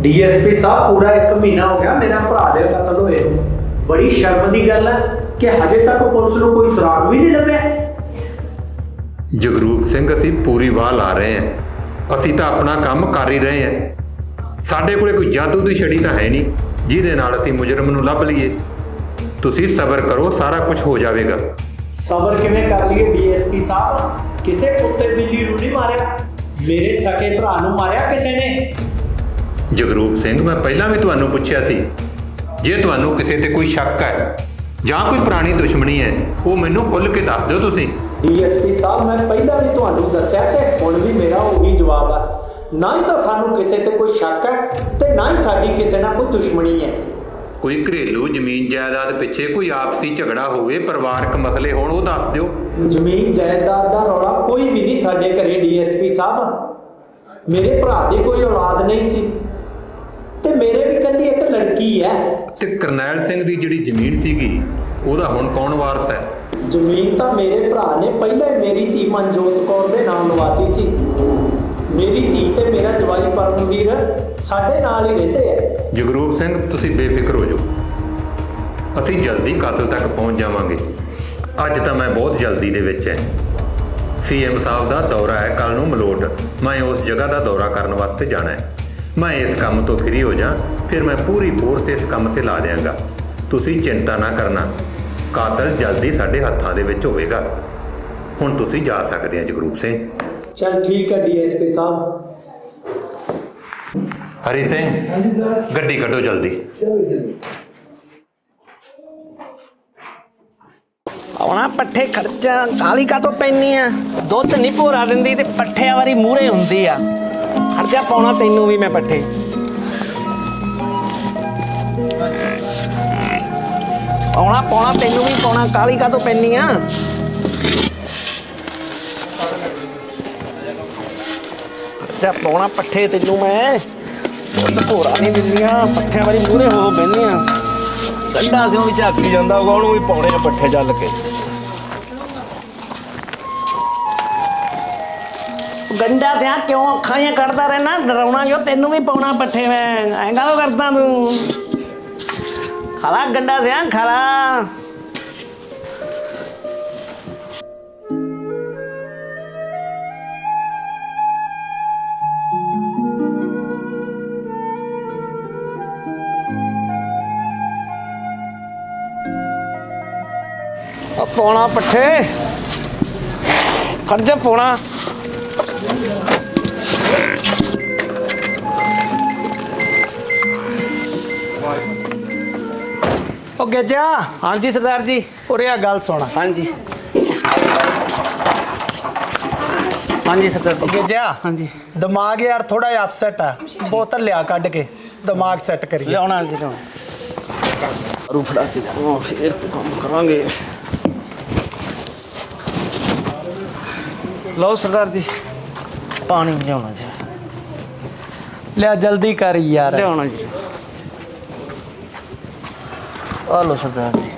DSP ਸਾਹਿਬ ਪੂਰਾ 1 ਮਹੀਨਾ ਹੋ ਗਿਆ ਮੇਰਾ ਭਰਾ ਦੇ ਕਤਲ ਹੋਏ ਨੂੰ। ਬੜੀ ਸ਼ਰਮ ਦੀ ਗੱਲ ਹੈ ਕਿ ਹਜੇ ਤੱਕ ਪੁਲਿਸ ਨੂੰ ਕੋਈ ਸੁਰਾਗ ਵੀ ਨਹੀਂ ਲੱਭਿਆ। ਜਗਰੂਪ ਸਿੰਘ ਅਸੀਂ ਪੂਰੀ ਵਾਹ ਲਾ ਰਹੇ ਹਾਂ। ਅਸੀਂ ਤਾਂ ਆਪਣਾ ਕੰਮ ਕਰ ਹੀ ਰਹੇ ਹਾਂ। ਸਾਡੇ ਕੋਲੇ ਕੋਈ ਜਾਦੂ ਦੀ ਛੜੀ ਤਾਂ ਹੈ ਨਹੀਂ ਜਿਹਦੇ ਨਾਲ ਅਸੀਂ ਮੁਜਰਮ ਨੂੰ ਲੱਭ ਲਈਏ। ਤੁਸੀਂ ਸਬਰ ਕਰੋ ਸਾਰਾ ਕੁਝ ਹੋ ਜਾਵੇਗਾ। ਸਬਰ ਕਿਵੇਂ ਕਰ ਲਈਏ ਡੀਐਸਪੀ ਸਾਹਿਬ? ਕਿਸੇ ਕੁੱਤੇ ਬਿੱਲੀ ਨੂੰ ਨਹੀਂ ਮਾਰਿਆ। ਮੇਰੇ ਸਕੇ ਭਰਾ ਨੂੰ ਮਾਰਿਆ ਕਿਸੇ ਨੇ? ਜਗਰੂਪ ਸਿੰਘ ਮੈਂ ਪਹਿਲਾਂ ਵੀ ਤੁਹਾਨੂੰ ਪੁੱਛਿਆ ਸੀ ਜੇ ਤੁਹਾਨੂੰ ਕਿਸੇ ਤੇ ਕੋਈ ਸ਼ੱਕ ਹੈ ਜਾਂ ਕੋਈ ਪੁਰਾਣੀ ਦੁਸ਼ਮਣੀ ਹੈ ਉਹ ਮੈਨੂੰ ਖੁੱਲ੍ਹ ਕੇ ਦੱਸ ਦਿਓ ਤੁਸੀਂ। ਡੀਐਸਪੀ ਸਾਹਿਬ ਮੈਂ ਪਹਿਲਾਂ ਵੀ ਤੁਹਾਨੂੰ ਦੱਸਿਆ ਤੇ ਹੁਣ ਵੀ ਮੇਰਾ ਉਹੀ ਜਵਾਬ ਹੈ ਨਾ ਹੀ ਤਾਂ ਸਾਨੂੰ ਕਿਸੇ ਤੇ ਕੋਈ ਸ਼ੱਕ ਹੈ ਤੇ ਨਾ ਹੀ ਸਾਡੀ ਕਿਸੇ ਨਾਲ ਕੋਈ ਦੁਸ਼ਮਣੀ ਹੈ। ਕੋਈ ਘਰੇਲੂ ਜ਼ਮੀਨ ਜਾਇਦਾਦ ਪਿੱਛੇ ਕੋਈ ਆਪਸੀ ਝਗੜਾ ਹੋਵੇ ਪਰਿਵਾਰਕ ਮਸਲੇ ਹੋਣ ਉਹ ਦੱਸ ਦਿਓ। ਜ਼ਮੀਨ ਜਾਇਦਾਦ ਦਾ ਰੌਲਾ ਕੋਈ ਵੀ ਨਹੀਂ ਸਾਡੇ ਘਰੇ ਡੀਐਸਪੀ ਸਾਹਿਬ। ਮੇਰੇ ਭਰਾ ਦੀ ਕੋਈ ਔਲਾਦ ਨਹੀਂ ਸੀ। ਤੇ ਮੇਰੇ ਵੀ ਇਕੱਲੀ ਇੱਕ ਲੜਕੀ ਹੈ। ਤੇ ਕਰਨੈਲ ਸਿੰਘ ਦੀ ਜਿਹੜੀ ਜ਼ਮੀਨ ਸੀਗੀ ਉਹਦਾ ਹੁਣ ਕੌਣ ਵਾਰਸ ਹੈ? ਜ਼ਮੀਨ ਤਾਂ ਮੇਰੇ ਭਰਾ ਨੇ ਪਹਿਲਾਂ ਹੀ ਮੇਰੀ ਧੀ ਮਨਜੋਤ ਕੌਰ ਦੇ ਨਾਮ ਲਵਾਤੀ ਸੀ। ਮੇਰੀ ਧੀ ਤੇ ਮੇਰਾ ਜਵਾਈ ਪਰਮਵੀਰ ਸਾਡੇ ਨਾਲ ਹੀ ਰਹਿੰਦੇ ਆ। ਜਗਰੂਪ ਸਿੰਘ ਤੁਸੀਂ ਬੇਫਿਕਰ ਹੋ ਜਾਓ। ਅਸੀਂ ਜਲਦੀ ਕਾਤਲ ਤੱਕ ਪਹੁੰਚ ਜਾਵਾਂਗੇ। ਅੱਜ ਤਾਂ ਮੈਂ ਬਹੁਤ ਜਲਦੀ ਦੇ ਵਿੱਚ ਹਾਂ। ਸੀਐਮ ਸਾਹਿਬ ਦਾ ਦੌਰਾ ਹੈ ਕੱਲ ਨੂੰ ਮਲੋਟ। ਮੈਂ ਉਸ ਜਗ੍ਹਾ ਦਾ ਦੌਰਾ ਕਰਨ ਵਾਸਤੇ ਜਾਣਾ ਹੈ। ਮੈਂ ਇਸ ਕੰਮ ਤੋਂ ਫ੍ਰੀ ਹੋ ਜਾ ਫਿਰ ਮੈਂ ਪੂਰੀ ਫੋਰਸ ਇਸ ਕੰਮ ਤੇ ਲਾ ਦਿਆਂਗਾ। ਤੁਸੀਂ ਚਿੰਤਾ ਨਾ ਕਰਨਾ। ਕਾਤਲ ਜਲਦੀ ਸਾਡੇ ਹੱਥਾਂ ਦੇ ਵਿੱਚ ਹੋਵੇਗਾ। ਹੁਣ ਤੁਸੀਂ ਜਾ ਸਕਦੇ ਹੋ ਜਗਰੂਪ ਸਿੰਘ। ਚਲ ਠੀਕ ਹੈ ਡੀਐਸਪੀ ਸਾਹਿਬ। ਹਰੀ ਸਿੰਘ ਗੱਡੀ ਕੱਢੋ ਜਲਦੀ। ਆਉਣਾ ਪੱਠੇ ਖਰਚਾ ਕਾਲੀ ਕਾ ਤੋਂ ਪੈਣੀ ਆ? ਦੁੱਧ ਨਹੀਂ ਭੋਰਾ ਦਿੰਦੀ ਤੇ ਪੱਠਿਆਂ ਵਾਰੀ ਮੂਹਰੇ ਹੁੰਦੀ ਆ। ਖਰਚਾ ਪਾਉਣਾ ਤੈਨੂੰ ਵੀ ਮੈਂ ਪੱਠੇ। ਆਉਣਾ ਪਾਉਣਾ ਤੈਨੂੰ ਵੀ, ਪਾਉਣਾ ਕਾਲੀ ਕਾ ਤੋਂ ਪੈਣੀ ਆ ਖਰਚਾ ਪਾਉਣਾ ਪੱਠੇ ਤੈਨੂੰ ਮੈਂ। ਦੁੱਧ ਭੋਰਾ ਨਹੀਂ ਦਿੰਦੀਆਂ, ਪੱਠਿਆਂ ਵਾਰੀ ਮੂਹਰੇ ਹੋ ਬੈੰਦੀਆਂ ਗੰਡਾ ਸਿਉਂ ਵੀ ਝਾਕੀ ਜਾਂਦਾ ਹੋਗਾ ਉਹਨੂੰ ਵੀ ਪਾਉਣੇ ਆ ਪੱਠੇ ਚੱਲ ਕੇ। ਗੰਡਾ ਸਿਆ ਕਿਉਂ ਅੱਖਾਂ ਜਿਹੀਆਂ ਕੱਢਦਾ ਰਹਿਣਾ ਡਰਾਉਣਾ ਜੋ ਤੈਨੂੰ ਵੀ ਪਾਉਣਾ ਪੱਠੇ ਮੈਂ। ਐਂ ਕਾਹਦੋਂ ਕਰਦਾ ਤੂੰ? ਖਾਲਾ ਗੰਡਾ ਸਿਆ, ਖਾਲਾ। ਆ ਪਾਉਣਾ ਪੱਠੇ। ਖੜ ਜਾ, ਪਾਉਣਾ। ਉਹ ਗੱਜਾ। ਹਾਂਜੀ ਸਰਦਾਰ ਜੀ। ਉਰੇ ਆ ਗੱਲ ਸੁਣ। ਹਾਂਜੀ। ਹਾਂਜੀ ਸਰਦਾਰ ਜੀ। ਗੱਜਾ ਹਾਂਜੀ। ਦਿਮਾਗ ਯਾਰ ਥੋੜਾ ਜਿਹਾ ਅਪਸੈਟ ਆ। ਬੋਤਲ ਲਿਆ ਕੱਢ ਕੇ ਦਿਮਾਗ ਸੈੱਟ ਕਰੀਏ। ਲਿਆਉਣਾ ਜੀ ਲਿਆਉਣਾ। ਰੂ ਫੜਾ ਕੇ ਜਾਵਾਂ ਫੇਰ ਕੰਮ ਕਰਾਂਗੇ। ਲਓ ਸਰਦਾਰ ਜੀ। ਪਾਣੀ ਲਿਆਉਣਾ ਜੀ। ਲਿਆ ਜਲਦੀ ਕਰ ਯਾਰ। ਲਿਆਉਣਾ ਜੀ। ਆ ਲਓ ਸਰਦਾਰ ਜੀ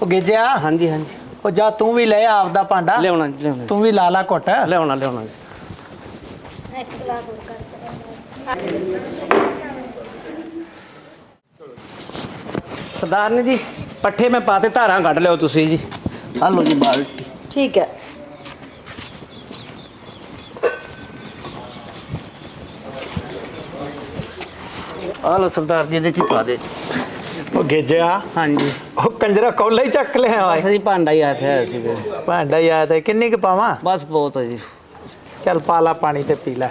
ਉਹ ਗੱਜਾ ਹਾਂਜੀ ਹਾਂਜੀ. ਉਹ ਜਾ ਤੂੰ ਵੀ ਲੈ ਆਪਦਾ ਭਾਂਡਾ? ਲਿਆਉਣਾ ਜੀ ਲਿਆਉਣਾ ਤੂੰ ਵੀ ਲਾ ਲਾ ਘੁੱਟ। ਲਿਆਉਣਾ ਲਿਆਉਣਾ ਜੀ। ਸਰਦਾਰਨੀ ਜੀ ਪੱਠੇ ਮੈਂ ਪਾਤੇ ਧਾਰਾਂ ਕੱਢ ਲਿਓ ਤੁਸੀਂ ਜੀ। ਆ ਲਓ ਜੀ ਬਾਲਟੀ। ਠੀਕ ਹੈ। ਆ ਲਓ ਸਰਦਾਰ ਜੀ ਇਹਦੇ ਚ ਹੀ ਪਾ ਦੇ। ਉਹ ਗੱਜਾ ਹਾਂਜੀ। ਉਹ ਕੰਜਰਾ ਕੋਲਾ ਹੀ ਚੱਕ ਲਿਆ ਓਏ। ਅਸੀਂ ਭਾਂਡਾ ਹੀ ਆਇਆ ਹੋਇਆ ਸੀ ਭਾਂਡਾ ਯਾਦ ਹੈ ਕਿੰਨੀ ਕੁ ਪਾਵਾਂ? ਬਸ ਬਹੁਤ ਹੈ ਜੀ। ਚੱਲ ਪਾ ਲਾ ਪਾਣੀ ਤੇ ਪੀ ਲੈ।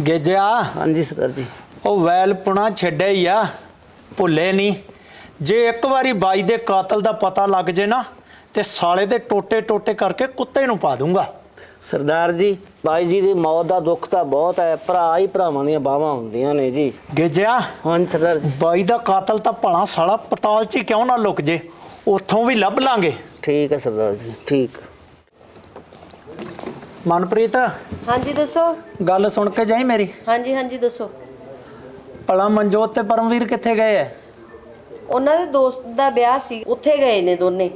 ਗੇਜਿਆ ਹਾਂਜੀ ਸਰਦਾਰ ਜੀ। ਉਹ ਵੈਲ ਪੁਣਾ ਛੱਡਿਆ ਹੀ ਆ ਭੁੱਲੇ ਨਹੀਂ। ਜੇ ਇੱਕ ਵਾਰੀ ਬਾਈ ਦੇ ਕਾਤਲ ਦਾ ਪਤਾ ਲੱਗ ਜੇ ਨਾ ਤੇ ਸਾਲੇ ਦੇ ਟੋਟੇ ਟੋਟੇ ਕਰਕੇ ਕੁੱਤੇ ਨੂੰ ਪਾ ਦੂੰਗਾ। ਸਰਦਾਰ ਜੀ ਬਾਈ ਜੀ ਦੀ ਮੌਤ ਦਾ ਦੁੱਖ ਤਾਂ ਬਹੁਤ ਹੈ। ਭਰਾ ਹੀ ਭਰਾਵਾਂ ਦੀਆਂ ਬਾਹਾਂ ਹੁੰਦੀਆਂ ਨੇ ਜੀ। ਗਿੱਜਿਆ ਹਾਂਜੀ ਸਰਦਾਰ ਜੀ। ਬਾਈ ਦਾ ਕਾਤਲ ਤਾਂ ਭਲਾ ਸਾਲਾ ਪਤਾਲ 'ਚ ਹੀ ਕਿਉਂ ਨਾ ਲੁਕ ਜੇ? ਉੱਥੋਂ ਵੀ ਲੱਭ ਲਾਂਗੇ। ਠੀਕ ਹੈ ਸਰਦਾਰ ਜੀ। ਠੀਕ। ਮਨਪ੍ਰੀਤ ਹਾਂਜੀ ਦੱਸੋ। ਗੱਲ ਸੁਣ ਕੇ ਜਾਈ ਮੇਰੀ? ਹਾਂਜੀ ਹਾਂਜੀ ਦੱਸੋ। ਭਲਾ ਮਨਜੋਤ ਤੇ ਪਰਮਵੀਰ ਕਿੱਥੇ ਗਏ ਐ? ਉਹਨਾਂ ਦੇ ਦੋਸਤ ਦਾ ਵਿਆਹ ਸੀ ਉੱਥੇ ਗਏ ਨੇ ਦੋਨੇ।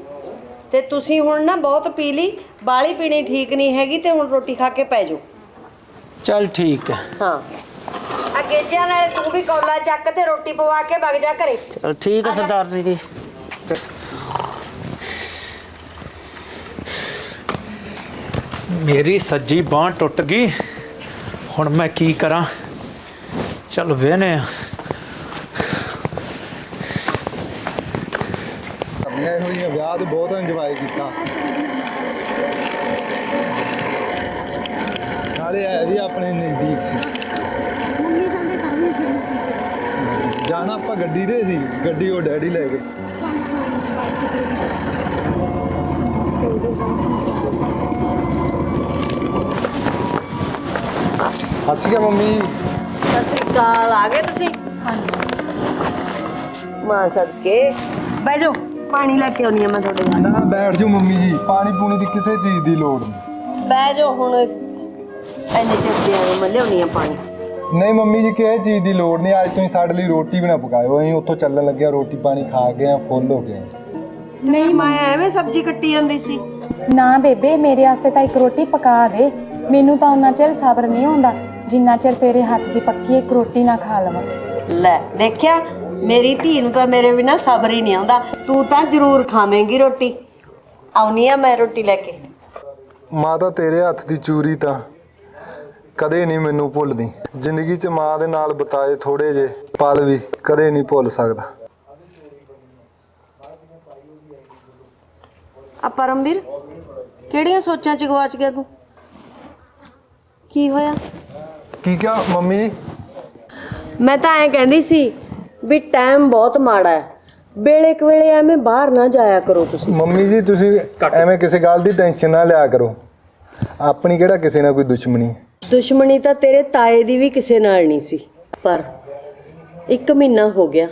ਤੇ ਤੁਸੀਂ ਹੁਣ ਨਾ ਬਹੁਤ ਪੀ ਲਈ ਬਾਲੀ ਪੀਣੀ ਠੀਕ ਨਹੀਂ ਹੈਗੀ ਤੇ ਹੁਣ ਰੋਟੀ ਖਾ ਕੇ ਪੈ ਜਾਓ। ਚੱਲ ਠੀਕ ਹੈ ਹਾਂ। ਅੱਗੇ ਜਿਆ ਨਾਲ ਤੂੰ ਵੀ ਕੌਲਾ ਚੱਕ ਤੇ ਰੋਟੀ ਪਵਾ ਕੇ ਵਗ ਜਾ ਘਰੇ। ਚਲ ਠੀਕ ਹੈ ਸਰਦਾਰ ਜੀ। ਮੇਰੀ ਸੱਜੀ ਬਾਹ ਟੁੱਟ ਗਈ। ਹੁਣ ਮੈਂ ਕੀ ਕਰਾਂ? ਚੱਲ ਵੇਨੇ ਮੈਂ ਇਹੋ ਵਿਆਹ ਤੇ ਬਹੁਤ ਇੰਜੋਏ ਕੀਤਾ। ਨਾਲੇ ਇਹ ਵੀ ਆਪਣੇ ਨਜ਼ਦੀਕ ਸੀ। ਜਾਣਾ ਆਪਾਂ ਗੱਡੀ ਦੇ ਸੀ। ਗੱਡੀ ਉਹ ਡੈਡੀ ਲੈ ਗਏ। ਹੱਸ ਗਿਆ ਮੰਮੀ। ਸਤਿ ਸ੍ਰੀ ਅਕਾਲ ਆ ਗਏ ਤੁਸੀਂ? ਮਾਂ ਸਦਕੇ। ਬਹਿ ਜਾਓ ਪਾਣੀ ਲੈ ਕੇ ਆਉਣੀ ਆ ਮੈਂ ਤੁਹਾਡੇ ਨਾਲ। ਨਾ ਬੈਠ ਜਾਓ ਮੰਮੀ ਜੀ। ਪਾਣੀ ਪੂਣੀ ਦੀ ਕਿਸੇ ਚੀਜ਼ ਦੀ ਲੋੜ ਨਹੀਂ। ਬਹਿ ਜਾਓ ਹੁਣ ਐਨੇ ਚਿਰ ਦੇ ਆਏ ਮੈਂ ਲਿਆਉਣੀ ਆ ਪਾਣੀ। ਨਹੀਂ ਮੰਮੀ ਜੀ ਕਿਸੇ ਚੀਜ਼ ਦੀ ਲੋੜ ਨਹੀਂ। ਅੱਜ ਤੁਸੀਂ ਸਾਡੇ ਲਈ ਰੋਟੀ ਵੀ ਨਾ ਪਕਾਇਓ। ਅਸੀਂ ਉੱਥੋਂ ਚੱਲਣ ਲੱਗਿਆ ਰੋਟੀ ਪਾਣੀ ਖਾ ਕੇ ਆ ਫੁੱਲ ਹੋ ਗਿਆ ਨਹੀਂ ਮੈਂ ਐਵੇਂ ਸਬਜ਼ੀ ਕੱਟੀ ਜਾਂਦੀ ਸੀ। ਨਾ ਬੇਬੇ ਮੇਰੇ ਵਾਸਤੇ ਤਾਂ ਇੱਕ ਰੋਟੀ ਪਕਾ ਦੇ। ਮੈਨੂੰ ਤਾਂ ਉਹਨਾਂ ਚਿਰ ਸਬਰ ਨਹੀਂ ਹੁੰਦਾ। ਜਿੰਨਾ ਚਿਰ ਤੇਰੇ ਹੱਥ ਦੀ ਪੱਕੀ ਇੱਕ ਰੋਟੀ ਨਾ ਖਾ ਲਵਾਂ। ਲੈ ਦੇਖਿਆ? ਮੇਰੀ ਧੀ ਨੂੰ ਤਾਂ ਮੇਰੇ ਬਿਨਾ ਸਬਰ ਹੀ ਨਹੀਂ ਆਉਂਦਾ। ਤੂੰ ਤਾਂ ਜ਼ਰੂਰ ਖਾਵੇਂਗੀ ਰੋਟੀ। ਆਉਣੀ ਆ ਮੈਂ ਰੋਟੀ ਲੈ ਕੇ। ਮਾਤਾ ਤੇਰੇ ਹੱਥ ਦੀ ਚੂਰੀ ਤਾਂ ਕਦੇ ਨਹੀਂ ਮੈਨੂੰ ਭੁੱਲਦੀ। ਜ਼ਿੰਦਗੀ 'ਚ ਮਾਂ ਦੇ ਨਾਲ ਬਿਤਾਏ ਥੋੜੇ ਜੇ ਪਲ ਵੀ ਕਦੇ ਨਹੀਂ ਭੁੱਲ ਸਕਦਾ। ਆ ਪਰਮਵੀਰ ਕਿਹੜੀਆਂ ਸੋਚਾਂ ਚ ਗਵਾਚ ਗਿਆ ਤੂੰ? ਕੀ ਹੋਇਆ? ਕੀ ਕਿਹਾ ਮੰਮੀ? ਮੈਂ ਤਾਂ ਐਂ ਕਹਿੰਦੀ ਸੀ ਵੀ ਟਾਈਮ ਬਹੁਤ ਮਾੜਾ ਹੈ। ਵੇਲੇ ਕੁ ਵੇਲੇ ਐਵੇਂ ਬਾਹਰ ਨਾ ਜਾਇਆ ਕਰੋ ਤੁਸੀਂ। ਮੰਮੀ ਜੀ ਤੁਸੀਂ ਐਵੇਂ ਕਿਸੇ ਗੱਲ ਦੀ ਟੈਨਸ਼ਨ ਨਾ ਲਿਆ ਕਰੋ। ਆਪਣੀ ਕਿਹੜਾ ਕਿਸੇ ਨਾਲ ਕੋਈ ਦੁਸ਼ਮਣੀ ਹੈ? ਦੁਸ਼ਮਣੀ ਤਾਂ ਤੇਰੇ ਤਾਏ ਦੀ ਵੀ ਕਿਸੇ ਨਾਲ ਨਹੀਂ ਸੀ ਪਰ ਇੱਕ ਮਹੀਨਾ ਹੋ ਗਿਆ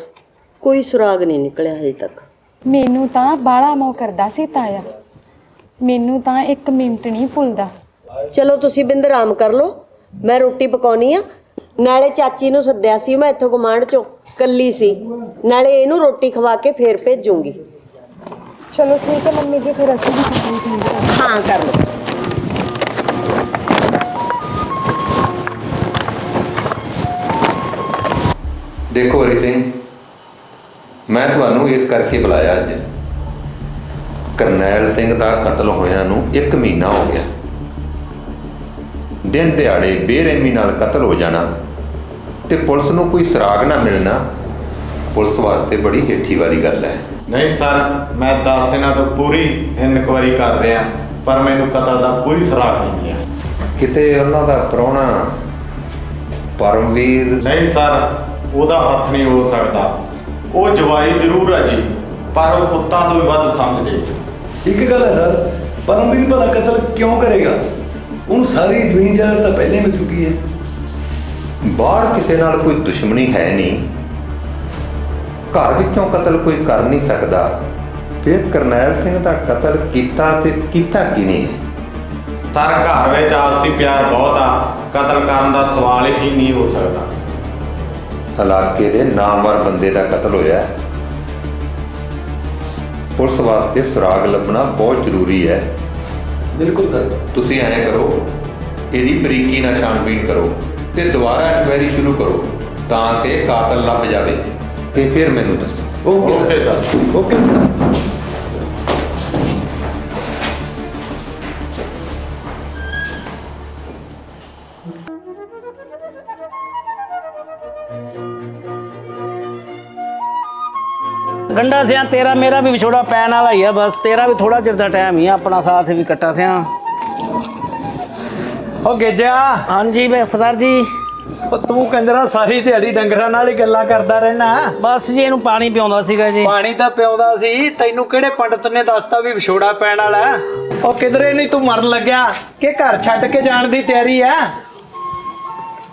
ਕੋਈ ਸੁਰਾਗ ਨਹੀਂ ਨਿਕਲਿਆ ਹਜੇ ਤੱਕ। ਮੈਨੂੰ ਤਾਂ ਬਾਲਾ ਮੋਹ ਕਰਦਾ ਸੀ ਤਾਇਆ। ਮੈਨੂੰ ਤਾਂ ਇੱਕ ਮਿੰਟ ਨਹੀਂ ਭੁੱਲਦਾ। ਚਲੋ ਤੁਸੀਂ ਬਿੰਦ ਆਰਾਮ ਕਰ ਲਓ। ਮੈਂ ਰੋਟੀ ਪਕਾਉਣੀ ਆ। ਨਾਲੇ ਚਾਚੀ ਨੂੰ ਸੱਦਿਆ ਸੀ ਮੈਂ ਇੱਥੋਂ ਕਮਾਂਡ ਚੋਂ ਕੱਲੀ ਸੀ। ਨਾਲੇ ਇਹਨੂੰ ਰੋਟੀ ਖਵਾ ਕੇ ਫੇਰ ਭੇਜੂੰਗੀ। ਚਲੋ ਠੀਕ ਹੈ ਮੰਮੀ ਜੀ ਫਿਰ ਅਸੀਂ ਵੀ ਖਾਣੀ ਚਾਹੀਦੀ ਹਾਂ ਕਰ ਲਓ। ਦੇਖੋ ਹਰੀ ਸਿੰਘ ਮੈਂ ਤੁਹਾਨੂੰ ਇਸ ਕਰਕੇ ਬੁਲਾਇਆ ਅੱਜ। ਕਰਨੈਲ ਸਿੰਘ ਦਾ ਕਤਲ ਹੋਇਆ ਨੂੰ 1 ਮਹੀਨਾ ਹੋ ਗਿਆ। ਦਿਨ ਦਿਹਾੜੇ ਬੇਰਹਿਮੀ ਨਾਲ ਕਤਲ ਹੋ ਜਾਣਾ ਤੇ ਪੁਲਿਸ ਨੂੰ ਕੋਈ ਸੁਰਾਗ ਨਾ ਮਿਲਣਾ ਪੁਲਿਸ ਵਾਸਤੇ ਬੜੀ ਹੇਠੀ ਵਾਲੀ ਗੱਲ ਹੈ। ਨਹੀਂ ਸਰ ਮੈਂ 10 ਦਿਨਾਂ ਤੋਂ ਪੂਰੀ ਇਨਕੁਆਇਰੀ ਕਰ ਰਿਹਾ ਪਰ ਮੈਨੂੰ ਕਤਲ ਦਾ ਕੋਈ ਸੁਰਾਗ ਨਹੀਂ ਮਿਲਿਆ। ਕਿਤੇ ਉਹਨਾਂ ਦਾ ਪ੍ਰਾਹੁਣਾ ਪਰਮਵੀਰ ਨਹੀਂ ਸਰ ਉਹਦਾ ਹੱਥ ਨਹੀਂ ਹੋ ਸਕਦਾ। ਉਹ ਜਵਾਈ ਜ਼ਰੂਰ ਹੈ ਜੀ ਪਰ ਉਹ ਕੁੱਤਾ ਤੋਂ ਵੀ ਵੱਧ ਸਮਝਦੇ। ਇੱਕ ਗੱਲ ਹੈ ਸਰ ਪਰਮਵੀਰ ਭਲਾ ਕਤਲ ਕਿਉਂ ਕਰੇਗਾ? ਉਹਨੂੰ ਸਾਰੀ ਜ਼ਮੀਨ ਜਾਇਦਾਦ ਤਾਂ ਪਹਿਲੇ ਮਿਲ ਚੁੱਕੀ ਹੈ। ਬਾਹਰ ਕਿਸੇ ਨਾਲ ਕੋਈ ਦੁਸ਼ਮਣੀ ਹੈ ਨਹੀਂ। ਘਰ ਵਿੱਚੋਂ ਕਤਲ ਕੋਈ ਕਰ ਨਹੀਂ ਸਕਦਾ। ਫਿਰ ਕਰਨੈਲ ਸਿੰਘ ਦਾ ਕਤਲ ਕੀਤਾ ਤੇ ਕੀਤਾ ਕਿਨੇ ਸਰ ਘਰ ਵਿੱਚ ਆਪਸੀ ਪਿਆਰ ਬਹੁਤ ਆ। ਕਤਲ ਕਰਨ ਦਾ ਸਵਾਲ ਹੀ ਨਹੀਂ ਹੋ ਸਕਦਾ। ਇਲਾਕੇ ਦੇ ਨਾਮਵਰ ਬੰਦੇ ਦਾ ਕਤਲ ਹੋਇਆ ਹੈ। ਪੁਲਿਸ ਵਾਸਤੇ ਸੁਰਾਗ ਲੱਭਣਾ ਬਹੁਤ ਜ਼ਰੂਰੀ ਹੈ। ਬਿਲਕੁਲ ਸਰ। ਤੁਸੀਂ ਐਂ ਕਰੋ ਇਹਦੀ ਬਰੀਕੀ ਨਾਲ ਛਾਣਬੀਣ ਕਰੋ ਤੇ ਦੁਬਾਰਾ ਇਨਕੁਆਇਰੀ ਸ਼ੁਰੂ ਕਰੋ ਤਾਂ ਕਿ ਕਾਤਲ ਲੱਭ ਜਾਵੇ। ਤੇ ਫਿਰ ਮੈਨੂੰ ਦੱਸੋ। ਓਕੇ ਸਰ ਓਕੇ ਗੰਡਾ ਸਿਆ ਤੇਰਾ ਮੇਰਾ ਵੀ ਵਿਛੋੜਾ ਪੈਣ ਵਾਲਾ ਹੀ ਆ ਬਸ ਤੇਰਾ ਵੀ ਥੋੜਾ ਚਿਰ ਦਾ ਟਾਈਮ ਹੀ ਆ ਆਪਣਾ ਸਾਥ ਵੀ ਕੱਟਾ ਸਿਆ। ਉਹ ਗਿੱਜਿਆ। ਹਾਂਜੀ ਬੇ ਸਰਦਾਰ ਜੀ। ਉਹ ਤੂੰ ਕੰਜਰਾ ਸਾਰੀ ਦਿਹਾੜੀ ਡੰਗਰਾਂ ਨਾਲ ਹੀ ਗੱਲਾਂ ਕਰਦਾ ਰਹਿਣਾ। ਬਸ ਜੀ ਇਹਨੂੰ ਪਾਣੀ ਪਿਆਉਂਦਾ ਸੀਗਾ ਜੀ। ਪਾਣੀ ਤਾਂ ਪਿਆਉਂਦਾ ਸੀ ਤੈਨੂੰ ਕਿਹੜੇ ਪੰਡਤ ਨੇ ਦੱਸਤਾ ਵੀ ਵਿਛੋੜਾ ਪੈਣ ਵਾਲਾ? ਹੈ? ਉਹ ਕਿਧਰੇ ਨਹੀਂ ਤੂੰ ਮਰਨ ਲੱਗਿਆ? ਕਿ ਘਰ ਛੱਡ ਕੇ ਜਾਣ ਦੀ ਤਿਆਰੀ ਆ?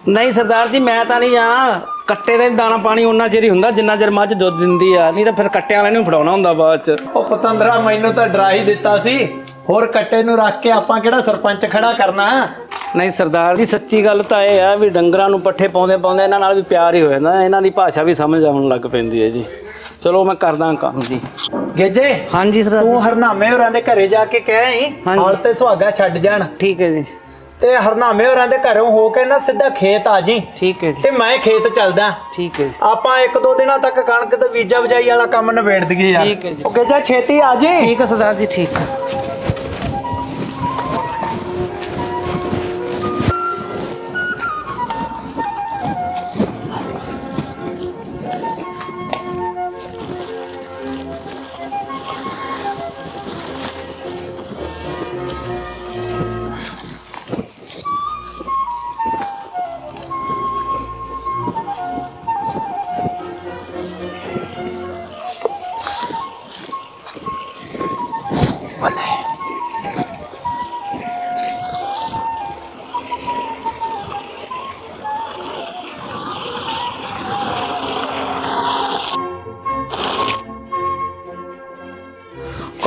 ਨਹੀਂ ਸਰਦਾਰ ਜੀ ਮੈਂ ਤਾਂ ਨਹੀਂ ਜਾ ਕੱਟੇ ਦੇ ਦਾਣਾ ਪਾਣੀ ਉਹਨਾਂ ਚਿਰ ਹੀ ਹੁੰਦਾ ਜਿੰਨਾ ਚਿਰ ਮੱਝ ਦੁੱਧ ਦਿੰਦੀ ਆ। ਨਹੀਂ ਤਾਂ ਫਿਰ ਕੱਟਿਆਂ ਵਾਲਿਆਂ ਨੂੰ ਫੜਾਉਣਾ ਹੁੰਦਾ ਬਾਅਦ ਚ। ਉਹ ਪਤੰਦਰਾ ਮੈਨੂੰ ਤਾਂ ਡਰਾ ਹੀ ਦਿੱਤਾ ਸੀ। ਹੋਰ ਕੱਟੇ ਨੂੰ ਰੱਖ ਕੇ ਆਪਾਂ ਕਿਹੜਾ ਸਰਪੰਚ ਖੜਾ ਕਰਨਾ? ਨਹੀਂ ਸਰਦਾਰ ਜੀ ਸੱਚੀ ਗੱਲ ਤਾਂ ਇਹ ਆ ਵੀ ਡੰਗਰਾਂ ਨੂੰ ਪੱਠੇ ਪਾਉਂਦੇ ਪਾਉਂਦੇ ਇਹਨਾਂ ਨਾਲ ਵੀ ਪਿਆਰ ਹੀ ਹੋ ਜਾਂਦਾ। ਇਹਨਾਂ ਦੀ ਭਾਸ਼ਾ ਵੀ ਸਮਝ ਆਉਣ ਲੱਗ ਪੈਂਦੀ ਹੈ ਜੀ। ਚਲੋ ਮੈਂ ਕਰਦਾ ਕੰਮ। ਜੀ ਗੇਜੇ ਹਾਂਜੀ ਸਰਦਾਰ ਤੂੰ ਹਰਨਾਮੇ ਹੋਰਾਂ ਦੇ ਘਰੇ ਜਾ ਕੇ ਕਹਿ ਆਈ। ਹਾਂਜੀ। ਹਾਲ ਤੇ ਸੁਹਾਗਾ ਛੱਡ ਜਾਣ। ਠੀਕ ਹੈ ਜੀ। ਤੇ ਹਰਨਾਮੇ ਹੋਰਾਂ ਦੇ ਘਰੋਂ ਹੋ ਕੇ ਨਾ ਸਿੱਧਾ ਖੇਤ ਆ ਜੀ। ਠੀਕ ਹੈ ਜੀ। ਤੇ ਮੈਂ ਖੇਤ ਚੱਲਦਾ। ਠੀਕ ਹੈ ਜੀ। ਆਪਾਂ ਇੱਕ ਦੋ ਦਿਨਾਂ ਤੱਕ ਕਣਕ ਤੇ ਬੀਜਾ ਬਜਾਈ ਵਾਲਾ ਕੰਮ ਨਿਬੇੜ ਦਈਏ ਯਾਰ। ਠੀਕ ਹੈ ਜੀ। ਉਹ ਗੇਜਾ ਛੇਤੀ ਆ ਜੀ। ਠੀਕ ਹੈ ਸਰਦਾਰ ਜੀ ਠੀਕ ਹੈ।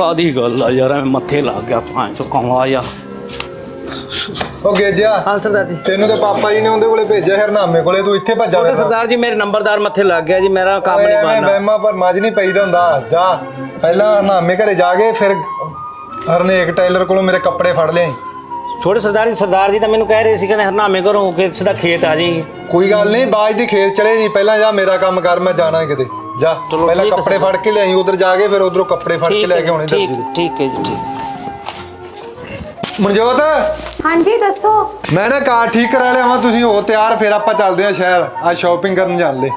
ਕਾਦੀ ਗੱਲ ਆ ਯਾਰ ਐਵੇਂ ਮੱਥੇ ਲੱਗ ਗਿਆ ਭਾਂ ਚੋ ਕਮਾ ਯਾਰ। ਉਹ ਗੇਜਿਆ ਹਾਂ ਸਰਦਾਰ ਜੀ। ਤੈਨੂੰ ਤੇ ਪਾਪਾ ਜੀ ਨੇ ਉਹਦੇ ਕੋਲੇ ਭੇਜਿਆ ਹਰਨਾਮੇ ਕੋਲੇ ਤੂੰ ਇੱਥੇ ਭੱਜਾ ਛੋਟੇ ਸਰਦਾਰ ਜੀ ਮੇਰੇ ਨੰਬਰਦਾਰ ਮੱਥੇ ਲੱਗ ਗਿਆ ਜੀ ਮੇਰਾ ਕੰਮ ਨਹੀਂ ਬਣਨਾ। ਵਹਿਮਾਂ ਪਰ ਮੱਝ ਨਹੀਂ ਪਈਦਾ ਹੁੰਦਾ। ਜਾ ਪਹਿਲਾਂ ਹਰਨਾਮੇ ਘਰੇ ਜਾ ਕੇ ਫਿਰ ਹਰਨੇਕ ਟਾਈਲਰ ਕੋਲੋਂ ਮੇਰੇ ਕੱਪੜੇ ਫੜ ਲਿਆਈ ਛੋਟੇ ਸਰਦਾਰ ਜੀ ਸਰਦਾਰ ਜੀ ਤਾਂ ਮੈਨੂੰ ਕਹਿ ਰਹੇ ਸੀ ਕਹਿੰਦੇ ਹਰਨਾਮੇ ਘਰੋਂ ਹੋ ਕੇ ਸਿੱਧਾ ਖੇਤ ਆ ਜੀ। ਕੋਈ ਗੱਲ ਨਹੀਂ ਬਾਜ ਦੀ ਖੇਤ ਚਲੇ ਜੀ ਪਹਿਲਾਂ ਜਾ ਮੇਰਾ ਕੰਮ ਕਰ ਮੈਂ ਜਾਣਾ ਕਿਤੇ। ਜਾ ਚਲੋ ਪਹਿਲਾਂ ਠੀਕ ਹੈ ਕੱਪੜੇ। ਫੜ ਕੇ ਲਿਆਈ ਉਧਰ ਜਾ ਕੇ ਫਿਰ ਉਧਰੋਂ ਕੱਪੜੇ ਫੜ ਕੇ ਠੀਕ ਲੈ ਕੇ ਆਉਣੇ ਠੀਕ ਦਰਜੀ ਦੇ। ਠੀਕ ਹੈ ਜੀ ਠੀਕ। ਮਨਜੋਤ? ਹਾਂਜੀ ਦੱਸੋ। ਮੈਂ ਨਾ ਕਾਰ ਠੀਕ ਕਰਾ ਲਿਆ ਵਾਂ ਤੁਸੀਂ ਹੋ ਤਿਆਰ ਫਿਰ ਆਪਾਂ ਚੱਲਦੇ ਆ ਸ਼ਹਿਰ ਆ ਸ਼ਾਪਿੰਗ ਕਰਨ ਜਾਂਦੇ।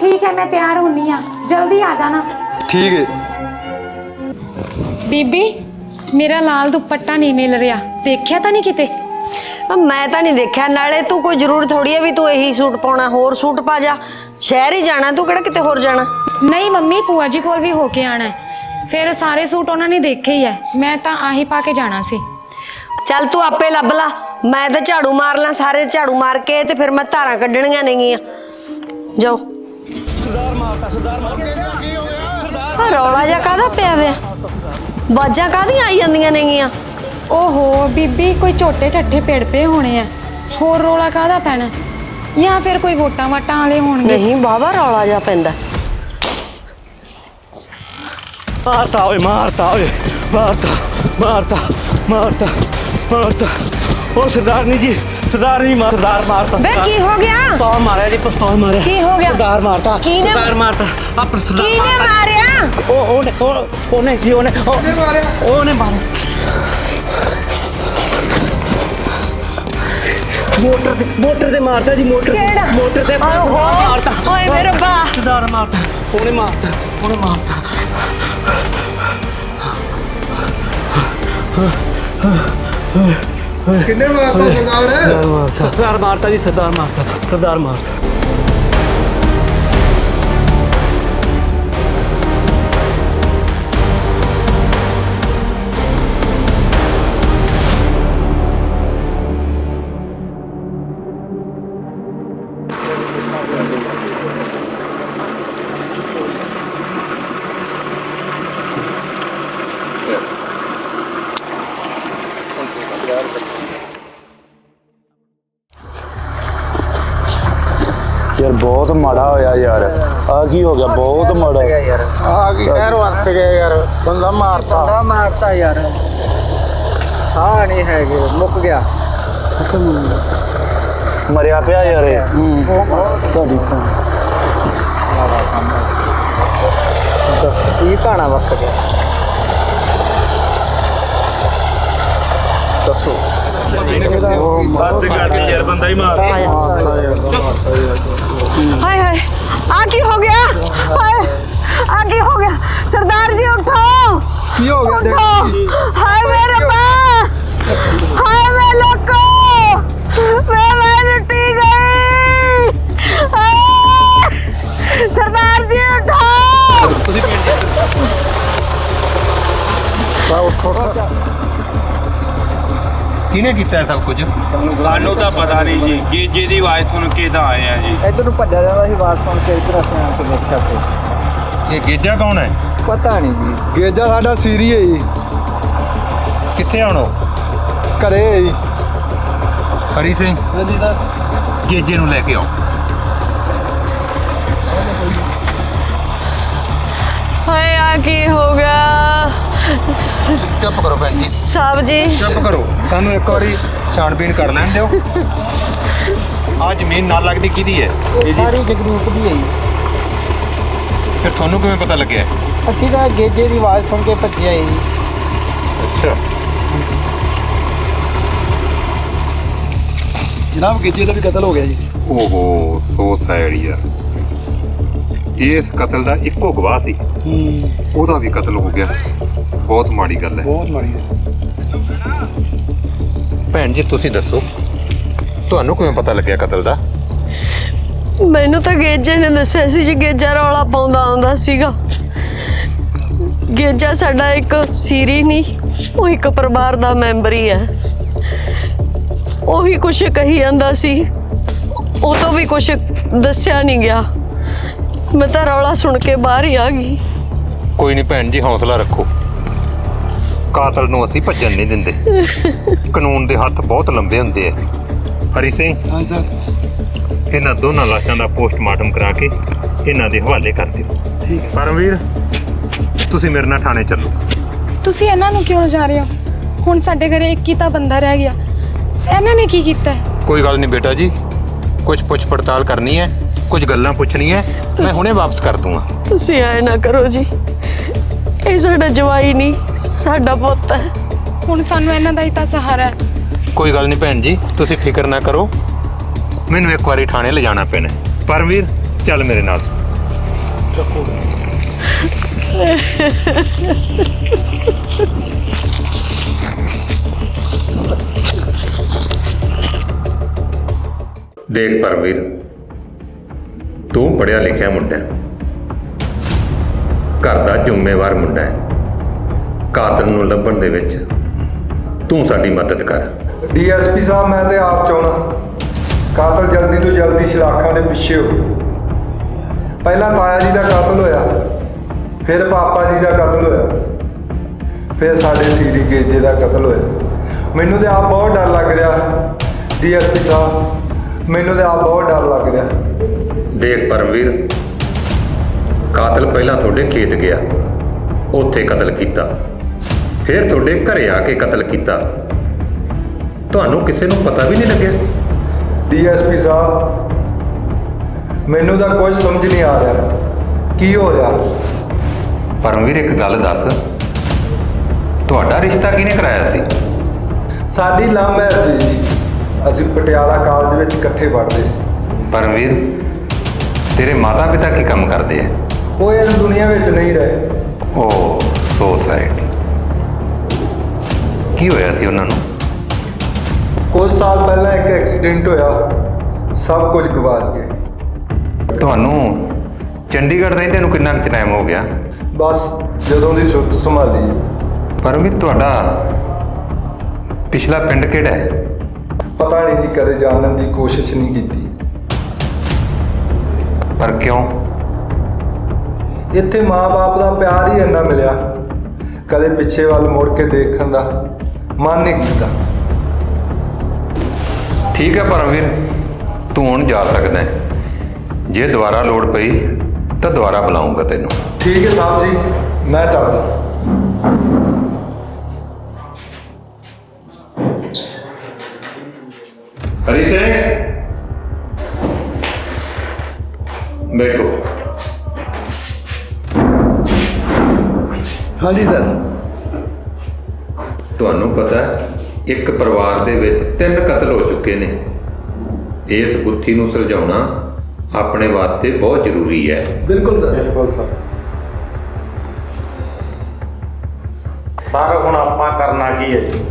ਠੀਕ ਹੈ ਮੈਂ ਤਿਆਰ ਹੁੰਨੀ ਆ। ਜਲਦੀ ਆ ਜਾਣਾ। ਠੀਕ ਹੈ। ਬੀਬੀ ਮੇਰਾ ਲਾਲ ਦੁਪੱਟਾ ਨਹੀਂ ਮਿਲ ਰਿਹਾ। ਦੇਖਿਆ ਤਾਂ ਨਹੀਂ ਕਿਤੇ? ਆ ਮੈਂ ਤਾਂ ਨਹੀਂ ਦੇਖਿਆ। ਨਾਲੇ ਤੂੰ ਕੋਈ ਜ਼ਰੂਰ ਥੋੜੀ ਹੈ ਵੀ ਤੂੰ ਇਹੀ ਸੂਟ ਪਾਉਣਾ ਹੋਰ ਸੂਟ ਪਾ ਜਾ। ਸ਼ਹਿਰ ਹੀ ਜਾਣਾ ਤੂੰ ਕਿਹੜਾ ਕਿਤੇ ਹੋਰ ਜਾਣਾ? ਨਹੀਂ ਮੰਮੀ ਭੂਆ ਜੀ ਕੋਲ ਵੀ ਹੋ ਕੇ ਆਣਾ ਹੈ। ਫਿਰ ਸਾਰੇ ਸੂਟ ਉਹਨਾਂ ਨੇ ਦੇਖੇ ਹੀ ਹੈ। ਮੈਂ ਤਾਂ ਆਹੀ ਪਾ ਕੇ ਜਾਣਾ ਸੀ। ਚੱਲ ਤੂੰ ਆਪੇ ਲੱਭ ਲਾ। ਮੈਂ ਤਾਂ ਝਾੜੂ ਮਾਰ ਲਾਂ ਸਾਰੇ ਝਾੜੂ ਮਾਰ ਕੇ ਤੇ ਫਿਰ ਮੈਂ ਧਾਰਾਂ ਕੱਢਣੀਆਂ ਨੇਗੀਆਂ। ਜਾਓ। ਸਰਦਾਰ ਮਾਰਤਾ ਸਰਦਾਰ ਮਾਰ ਰੌਲਾ ਜਿਹਾ ਕਾਹਦਾ ਪਿਆ ਵਿਆ ਬਾਜਾਂ ਕਾਹਦੀਆਂ ਆਈ ਜਾਂਦੀਆਂ ਨੇਗੀਆਂ? ਓਹੋ ਬੀਬੀ ਕੋਈ ਝੋਟੇ ਠੱਠੇ ਪੇੜ ਪਏ ਹੋਣੇ ਆ। ਹੋਰ ਰੋਲਾ ਕਾਹਦਾ ਪੈਣਾ? ਜਾਂ ਫਿਰ ਕੋਈ ਵੋਟਾਂ ਵਾਟਾਂ ਵਾਲੇ ਹੋਣਗੇ? ਨਹੀਂ ਬਾਬਾ ਰੌਲਾ ਜਿਹਾ ਪੈਂਦਾ। ਮਾਰਤਾ ਓਏ ਮਾਰਤਾ ਓਏ ਮਾਰਤਾ ਮਾਰਤਾ ਮਾਰਤਾ ਮਾਰਤਾ ਉਹ ਸਰਦਾਰਨੀ ਜੀ ਸਰਦਾਰਨੀ ਮਾਰ ਸਰਦਾਰ ਮਾਰਤਾ ਬੇ ਕੀ ਹੋ ਗਿਆ ਪਿਸਤੌਲ ਮਾਰਿਆ ਜੀ ਪਿਸਤੌਲ ਮਾਰਿਆ ਕੀ ਹੋ ਗਿਆ? ਸਰਦਾਰ ਮਾਰਤਾ ਕਿਹਨੇ- ਸਰਦਾਰ ਮਾਰਤਾ ਆਪਰ ਸਰਦਾਰ ਕਿਹਨੇ। ਮਾਰਿਆ ਉਹ ਉਹਨੇ ਉਹ- ਉਹਨੇ ਜੀ ਉਹਨੇ ਉਹਨੇ ਮਾਰਿਆ ਉਹਨੇ ਮਾਰਿਆ ਮੋਟਰ ਤੇ ਮੋਟਰ ਤੇ ਮਾਰਤਾ ਜੀ ਮੋਟਰ ਤੇ ਕਿਹੜਾ? ਮੋਟਰ ਤੇ ਮਾਰਤਾ ਓਏ ਮੇਰੇ ਰੱਬਾ। ਸਰਦਾਰ ਮਾਰਤਾ ਉਹਨੇ ਮਾਰਤਾ ਉਹਨੇ ਮਾਰਤਾ ਕਿੰਨੇ ਮਾਰਤਾ ਸਰਦਾਰ? ਸਰਦਾਰ ਮਾਰਤਾ ਜੀ ਸਰਦਾਰ ਮਾਰਤਾ ਸਰਦਾਰ ਮਾਰਤਾ। ਬਹੁਤ ਮਾੜਾ ਹੋਇਆ ਯਾਰ। ਆ ਕੀ ਹੋ ਗਿਆ? ਬਹੁਤ ਮਾੜਾ। ਆ ਕੀ ਕਹਿਰ ਵਰਤ ਗਿਆ ਯਾਰ? ਬੰਦਾ ਮਾਰਤਾ। ਮਾਰਤਾ ਯਾਰ। ਹਾਂ ਨਹੀਂ ਹੈਗੇ ਮੁੱਕ ਗਿਆ। ਮਰਿਆ ਪਿਆ ਯਾਰ ਇਹ। ਤੁਹਾਡੀ ਭੈਣ। ਕੀ ਕਹਾਣਾ ਵਕਤ ਗਿਆ? ਹਾਏ ਹਾਏ ਆ ਕੀ ਹੋ ਗਿਆ? ਹਾਏ ਆ ਕੀ ਹੋ ਗਿਆ? ਸਰਦਾਰ ਜੀ ਉਠੋ। ਕੀ ਹੋ ਗਿਆ? ਉਠੋ। ਹਾਏ ਮੇਰੇ ਹਾਏ ਕਿਹਨੇ ਕੀਤਾ ਇਹ ਸਭ ਕੁਝ? ਸਾਨੂੰ ਤਾਂ ਪਤਾ ਨਹੀਂ ਜੀ ਗੇਜੇ ਦੀ ਆਵਾਜ਼ ਸੁਣ ਕੇ ਤਾਂ ਆਏ ਆ ਜੀ। ਇੱਧਰ ਨੂੰ ਭੱਜਿਆ ਜਾਂਦਾ ਸੀ ਆਵਾਜ਼ ਸੁਣ ਕੇ ਇੱਧਰ ਅਸੀਂ ਆ ਕੇ ਵੇਖਿਆ ਤੇ। ਇਹ ਗੇਜਾ ਕੌਣ ਹੈ? ਪਤਾ ਨਹੀਂ ਜੀ। ਗੇਜਾ ਸਾਡਾ ਸੀਰੀ ਹੈ ਜੀ। ਕਿੱਥੇ ਆਉਣੋ ਘਰੇ ਹੈ ਜੀ। ਹਰੀ ਸਿੰਘ। ਹਾਂਜੀ ਸਰ ਗੇਜੇ ਨੂੰ ਲੈ ਕੇ ਆਓ। ਹਾਏ ਆ ਕੀ ਹੋ ਗਿਆ? ਚੁੱਪ ਕਰੋ ਭੈਣ ਜੀ। ਸਾਹਿਬ ਜੀ। ਚੁੱਪ ਕਰੋ। ਸਾਨੂੰ ਇੱਕ ਵਾਰੀ ਛਾਣਬੀਣ ਕਰ ਲੈਣ ਦਿਓ। ਆ ਜ਼ਮੀਨ ਨਾਲ ਲੱਗਦੀ ਕਿਹਦੀ ਹੈ? ਸਾਰੀ ਜਗਰੂਪ ਦੀ ਹੈ ਜੀ। ਫਿਰ ਤੁਹਾਨੂੰ ਕਿਵੇਂ ਪਤਾ ਲੱਗਿਆ? ਅਸੀਂ ਤਾਂ ਗੇਜੇ ਦੀ ਆਵਾਜ਼ ਸੁਣ ਕੇ ਭੱਜਿਆ ਜੀ। ਅੱਛਾ। ਜਨਾਬ ਗੇਜੇ ਦਾ ਵੀ ਕਤਲ ਹੋ ਗਿਆ ਜੀ। ਓਹੋ ਸੋ ਸੈਡ ਯਾਰ ਇਸ ਕਤਲ ਦਾ ਇੱਕੋ ਗਵਾਹ ਸੀ। ਹੂੰ। ਉਹਦਾ ਵੀ ਕਤਲ ਹੋ ਗਿਆ। ਬਹੁਤ ਮਾੜੀ ਗੱਲ ਹੈ। ਬਹੁਤ ਮਾੜੀ ਹੈ। ਭੈਣ ਜੀ ਤੁਸੀਂ ਦੱਸੋ ਤੁਹਾਨੂੰ ਕਿਵੇਂ ਪਤਾ ਲੱਗਿਆ ਕਤਲ ਦਾ? ਮੈਨੂੰ ਤਾਂ ਗੇਜੇ ਨੇ ਦੱਸਿਆ ਸੀ ਜੀ ਗੇਜਾ ਰੌਲਾ ਪਾਉਂਦਾ ਆਉਂਦਾ ਸੀਗਾ। ਗੇਜਾ ਸਾਡਾ ਇੱਕ ਸੀਰੀ ਨਹੀਂ ਉਹ ਇੱਕ ਪਰਿਵਾਰ ਦਾ ਮੈਂਬਰ ਹੀ ਹੈ। ਉਹੀ ਕੁਛ ਕਹੀ ਜਾਂਦਾ ਸੀ ਉਹ ਤੋਂ ਵੀ ਕੁਛ ਦੱਸਿਆ ਨਹੀਂ ਗਿਆ। ਮੈਂ ਤਾਂ ਰੌਲਾ ਸੁਣ ਕੇ ਬਾਹਰ ਹੀ ਆ ਗਈ। ਕੋਈ ਨਹੀਂ ਭੈਣ ਜੀ ਹੌਸਲਾ ਰੱਖੋ। ਕਾਤਲ ਨੂੰ ਅਸੀਂ ਭੱਜਣ ਨਹੀਂ ਦਿੰਦੇ। ਕਾਨੂੰਨ ਦੇ ਹੱਥ ਬਹੁਤ ਲੰਬੇ ਹੁੰਦੇ ਆ। ਹਰੀ ਸਿੰਘ ਹਾਂ ਸਰ। ਇਹਨਾਂ ਦੋਨਾਂ ਲਾਸ਼ਾਂ ਦਾ ਪੋਸਟਮਾਰਟਮ ਕਰਾ ਕੇ ਇਹਨਾਂ ਦੇ ਹਵਾਲੇ ਕਰ ਦਿਓ। ਠੀਕ ਹੈ। ਪਰਮਵੀਰ ਤੁਸੀਂ ਮੇਰੇ ਨਾਲ ਥਾਣੇ ਚੱਲੋ। ਤੁਸੀਂ ਇਹਨਾਂ ਨੂੰ ਕਿਉਂ ਲਿਜਾ ਰਹੇ ਹੋ? ਹੁਣ ਸਾਡੇ ਘਰੇ ਇੱਕ ਹੀ ਤਾਂ ਬੰਦਾ ਰਹਿ ਗਿਆ। ਇਹਨਾਂ ਨੇ ਕੀ ਕੀਤਾ? ਹੈ? ਕੋਈ ਗੱਲ ਨਹੀਂ ਬੇਟਾ ਜੀ। ਕੁਝ ਪੁੱਛ ਪੜਤਾਲ ਕਰਨੀ ਹੈ। ਕੁਝ ਗੱਲਾਂ ਪੁੱਛਣੀਆਂ। ਮੈਂ ਹੁਣੇ ਵਾਪਸ ਕਰ ਦੂੰਗਾ। ਤੁਸੀਂ ਐ ਨਾ ਕਰੋ ਜੀ। ਇਹ ਸਾਡਾ ਜਵਾਈ ਨਹੀਂ ਸਾਡਾ ਪੁੱਤ ਹੈ ਹੁਣ ਸਾਨੂੰ ਇਹਨਾਂ ਦਾ ਹੀ ਤਾਂ ਸਹਾਰਾ ਹੈ ਕੋਈ ਗੱਲ ਨਹੀਂ ਭੈਣ ਜੀ ਤੁਸੀਂ ਫਿਕਰ ਨਾ ਕਰੋ ਮੈਨੂੰ ਇੱਕ ਵਾਰੀ ਥਾਣੇ ਲਿਜਾਣਾ ਪੈਣਾ ਹੈ। ਪਰਮਵੀਰ ਚੱਲ ਮੇਰੇ ਨਾਲ ਦੇਖ ਪਰਮਵੀਰ ਤੂੰ ਪੜਿਆ ਲਿਖਿਆ ਮੁੰਡਾ ਹੈ। ਘਰ ਦਾ ਜ਼ਿੰਮੇਵਾਰ ਮੁੰਡਾ ਹੈ। ਕਾਤਲ ਨੂੰ ਲੱਭਣ ਦੇ ਵਿੱਚ ਤੂੰ ਸਾਡੀ ਮਦਦ ਕਰ। ਡੀਐਸਪੀ ਸਾਹਿਬ ਮੈਂ ਤੇ ਆਪ ਚਾਹਣਾ ਕਾਤਲ ਜਲਦੀ ਤੋਂ ਜਲਦੀ ਸ਼ਲਾਖਾਂ ਦੇ ਪਿੱਛੇ ਹੋਵੇ ਪਹਿਲਾਂ ਤਾਇਆ ਜੀ ਦਾ ਕਤਲ ਹੋਇਆ ਫਿਰ ਪਾਪਾ ਜੀ ਦਾ ਕਤਲ ਹੋਇਆ ਫਿਰ ਸਾਡੇ ਸੀਰੀ ਗੇਜੇ ਦਾ ਕਤਲ ਹੋਇਆ। ਮੈਨੂੰ ਤੇ ਆਪ ਬਹੁਤ ਡਰ ਲੱਗ ਰਿਹਾ ਡੀਐਸਪੀ ਸਾਹਿਬ ਮੈਨੂੰ ਤੇ ਆਪ ਬਹੁਤ ਡਰ ਲੱਗ ਰਿਹਾ। ਦੇਖ ਪਰਮਵੀਰ ਕਾਤਲ ਪਹਿਲਾਂ ਤੁਹਾਡੇ ਖੇਤ ਗਿਆ ਉੱਥੇ ਕਤਲ ਕੀਤਾ ਫਿਰ ਤੁਹਾਡੇ ਘਰੇ ਆ ਕੇ ਕਤਲ ਕੀਤਾ। ਤੁਹਾਨੂੰ ਕਿਸੇ ਨੂੰ ਪਤਾ ਵੀ ਨਹੀਂ ਲੱਗਿਆ? ਡੀਐਸਪੀ ਸਾਹਿਬ ਮੈਨੂੰ ਤਾਂ ਕੁਝ ਸਮਝ ਨਹੀਂ ਆ ਰਿਹਾ। ਕੀ ਹੋ ਰਿਹਾ? ਪਰਮਵੀਰ ਇੱਕ ਗੱਲ ਦੱਸ। ਤੁਹਾਡਾ ਰਿਸ਼ਤਾ ਕਿਹਨੇ ਕਰਾਇਆ ਸੀ? ਸਾਡੀ ਲਵ ਮੈਰਿਜ ਜੀ। ਅਸੀਂ ਪਟਿਆਲਾ ਕਾਲਜ ਵਿੱਚ ਇਕੱਠੇ ਪੜ੍ਹਦੇ ਸੀ। ਪਰਮਵੀਰ ਤੇਰੇ ਮਾਤਾ ਪਿਤਾ ਕੀ ਕੰਮ ਕਰਦੇ ਆ? ਉਹ ਇਸ ਦੁਨੀਆ ਵਿੱਚ ਨਹੀਂ ਰਹੇ। ਓ ਸੋ ਸੈਡ ਕੀ ਹੋਇਆ ਸੀ ਉਹਨਾਂ ਨੂੰ? ਕੁਝ ਸਾਲ ਪਹਿਲਾਂ ਇੱਕ ਐਕਸੀਡੈਂਟ ਹੋਇਆ। ਸਭ ਕੁਝ ਗਵਾਚ ਗਏ ਤੁਹਾਨੂੰ ਚੰਡੀਗੜ੍ਹ ਰਹਿੰਦੇ ਨੂੰ ਕਿੰਨਾ ਕੁ ਟਾਈਮ ਹੋ ਗਿਆ? ਬਸ ਜਦੋਂ ਦੀ ਸੁਰਤ ਸੰਭਾਲੀ। ਪਰਮਵੀਰ ਤੁਹਾਡਾ ਪਿਛਲਾ ਪਿੰਡ ਕਿਹੜਾ ਹੈ? ਪਤਾ ਨਹੀਂ ਜੀ ਕਦੇ ਜਾਣਨ ਦੀ ਕੋਸ਼ਿਸ਼ ਨਹੀਂ ਕੀਤੀ। ਪਰ ਕਿਉਂ? ਇੱਥੇ ਮਾਂ-ਬਾਪ ਦਾ ਪਿਆਰ ਹੀ ਇੰਨਾ ਮਿਲਿਆ ਕਦੇ ਪਿੱਛੇ ਵੱਲ ਮੁੜ ਕੇ ਦੇਖਣ ਦਾ ਮਨ ਨਹੀਂ ਕੀਤਾ। ਠੀਕ ਹੈ ਪਰਮਵੀਰ ਤੂੰ ਹੁਣ ਜਾ ਸਕਦਾ ਹੈ। ਜੇ ਦੁਬਾਰਾ ਲੋੜ ਪਈ ਤਾਂ ਦੁਬਾਰਾ ਬੁਲਾਉਂਗਾ ਤੈਨੂੰ। ਠੀਕ ਹੈ ਸਾਹਿਬ ਜੀ ਮੈਂ ਚੱਲਦਾ। ਹਰੀ ਸਿੰਘ। ਬੈਠੋ ਹਾਂਜੀ ਸਰ ਤੁਹਾਨੂੰ ਪਤਾ ਹੈ, ਇੱਕ ਪਰਿਵਾਰ ਦੇ ਵਿੱਚ ਤਿੰਨ ਕਤਲ ਹੋ ਚੁੱਕੇ ਨੇ। ਇਸ ਗੁੱਥੀ ਨੂੰ ਸੁਲਝਾਉਣਾ ਆਪਣੇ ਵਾਸਤੇ ਬਹੁਤ ਜ਼ਰੂਰੀ ਹੈ। ਬਿਲਕੁਲ ਸਰ ਬਿਲਕੁਲ ਸਰ ਸਰ ਹੁਣ ਆਪਾਂ ਕਰਨਾ ਕੀ ਹੈ ਜੀ?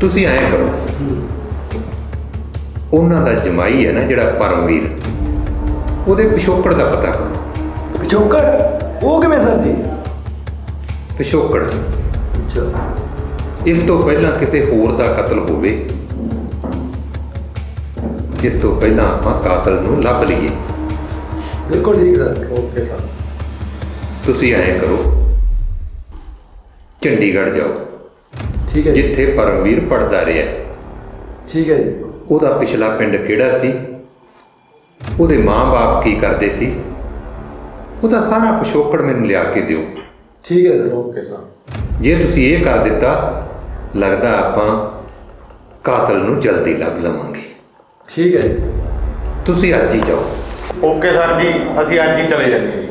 ਤੁਸੀਂ ਐਂ ਕਰੋ। ਉਹਨਾਂ ਦਾ ਜਮਾਈ ਹੈ ਨਾ ਜਿਹੜਾ ਪਰਮਵੀਰ ਉਹਦੇ ਪਿਛੋਕੜ ਦਾ ਪਤਾ ਕਰੋ। ਪਿਛੋਕੜ? ਉਹ ਕਿਵੇਂ ਸਰ ਜੀ? ਪਿਛੋਕੜ। ਅੱਛਾ। ਇਸ ਤੋਂ ਪਹਿਲਾਂ ਕਿਸੇ ਹੋਰ ਦਾ ਕਤਲ ਹੋਵੇ ਇਸ ਤੋਂ ਪਹਿਲਾਂ ਆਪਾਂ ਕਾਤਲ ਨੂੰ ਲੱਭ ਲਈਏ। ਬਿਲਕੁਲ ਠੀਕ ਸਰ ਓਕੇ ਸਰ। ਤੁਸੀਂ ਐਂ ਕਰੋ ਚੰਡੀਗੜ੍ਹ ਜਾਓ ਠੀਕ ਹੈ ਜੀ। ਜਿੱਥੇ ਪਰਮਵੀਰ ਪੜਦਾ ਰਿਹਾ। ਠੀਕ ਹੈ ਜੀ। ਉਹਦਾ ਪਿਛਲਾ ਪਿੰਡ ਕਿਹੜਾ ਸੀ? ਉਹਦੇ ਮਾਂ-ਬਾਪ ਕੀ ਕਰਦੇ ਸੀ? ਉਹਦਾ ਸਾਰਾ ਪਿਛੋਕੜ ਮੈਨੂੰ ਲਿਆ ਕੇ ਦਿਓ। ਠੀਕ ਹੈ ਸਰ। ਓਕੇ ਸਰ ਜੇ ਤੁਸੀਂ ਇਹ ਕਰ ਦਿੱਤਾ ਲੱਗਦਾ ਆਪਾਂ ਕਾਤਲ ਨੂੰ ਜਲਦੀ ਲੱਭ ਲਵਾਂਗੇ। ਠੀਕ ਹੈ ਜੀ। ਤੁਸੀਂ ਅੱਜ ਹੀ ਜਾਓ। ਓਕੇ ਸਰ ਜੀ ਅਸੀਂ ਅੱਜ ਹੀ ਚਲੇ ਜਾਂਦੇ ਹਾਂ ਜੀ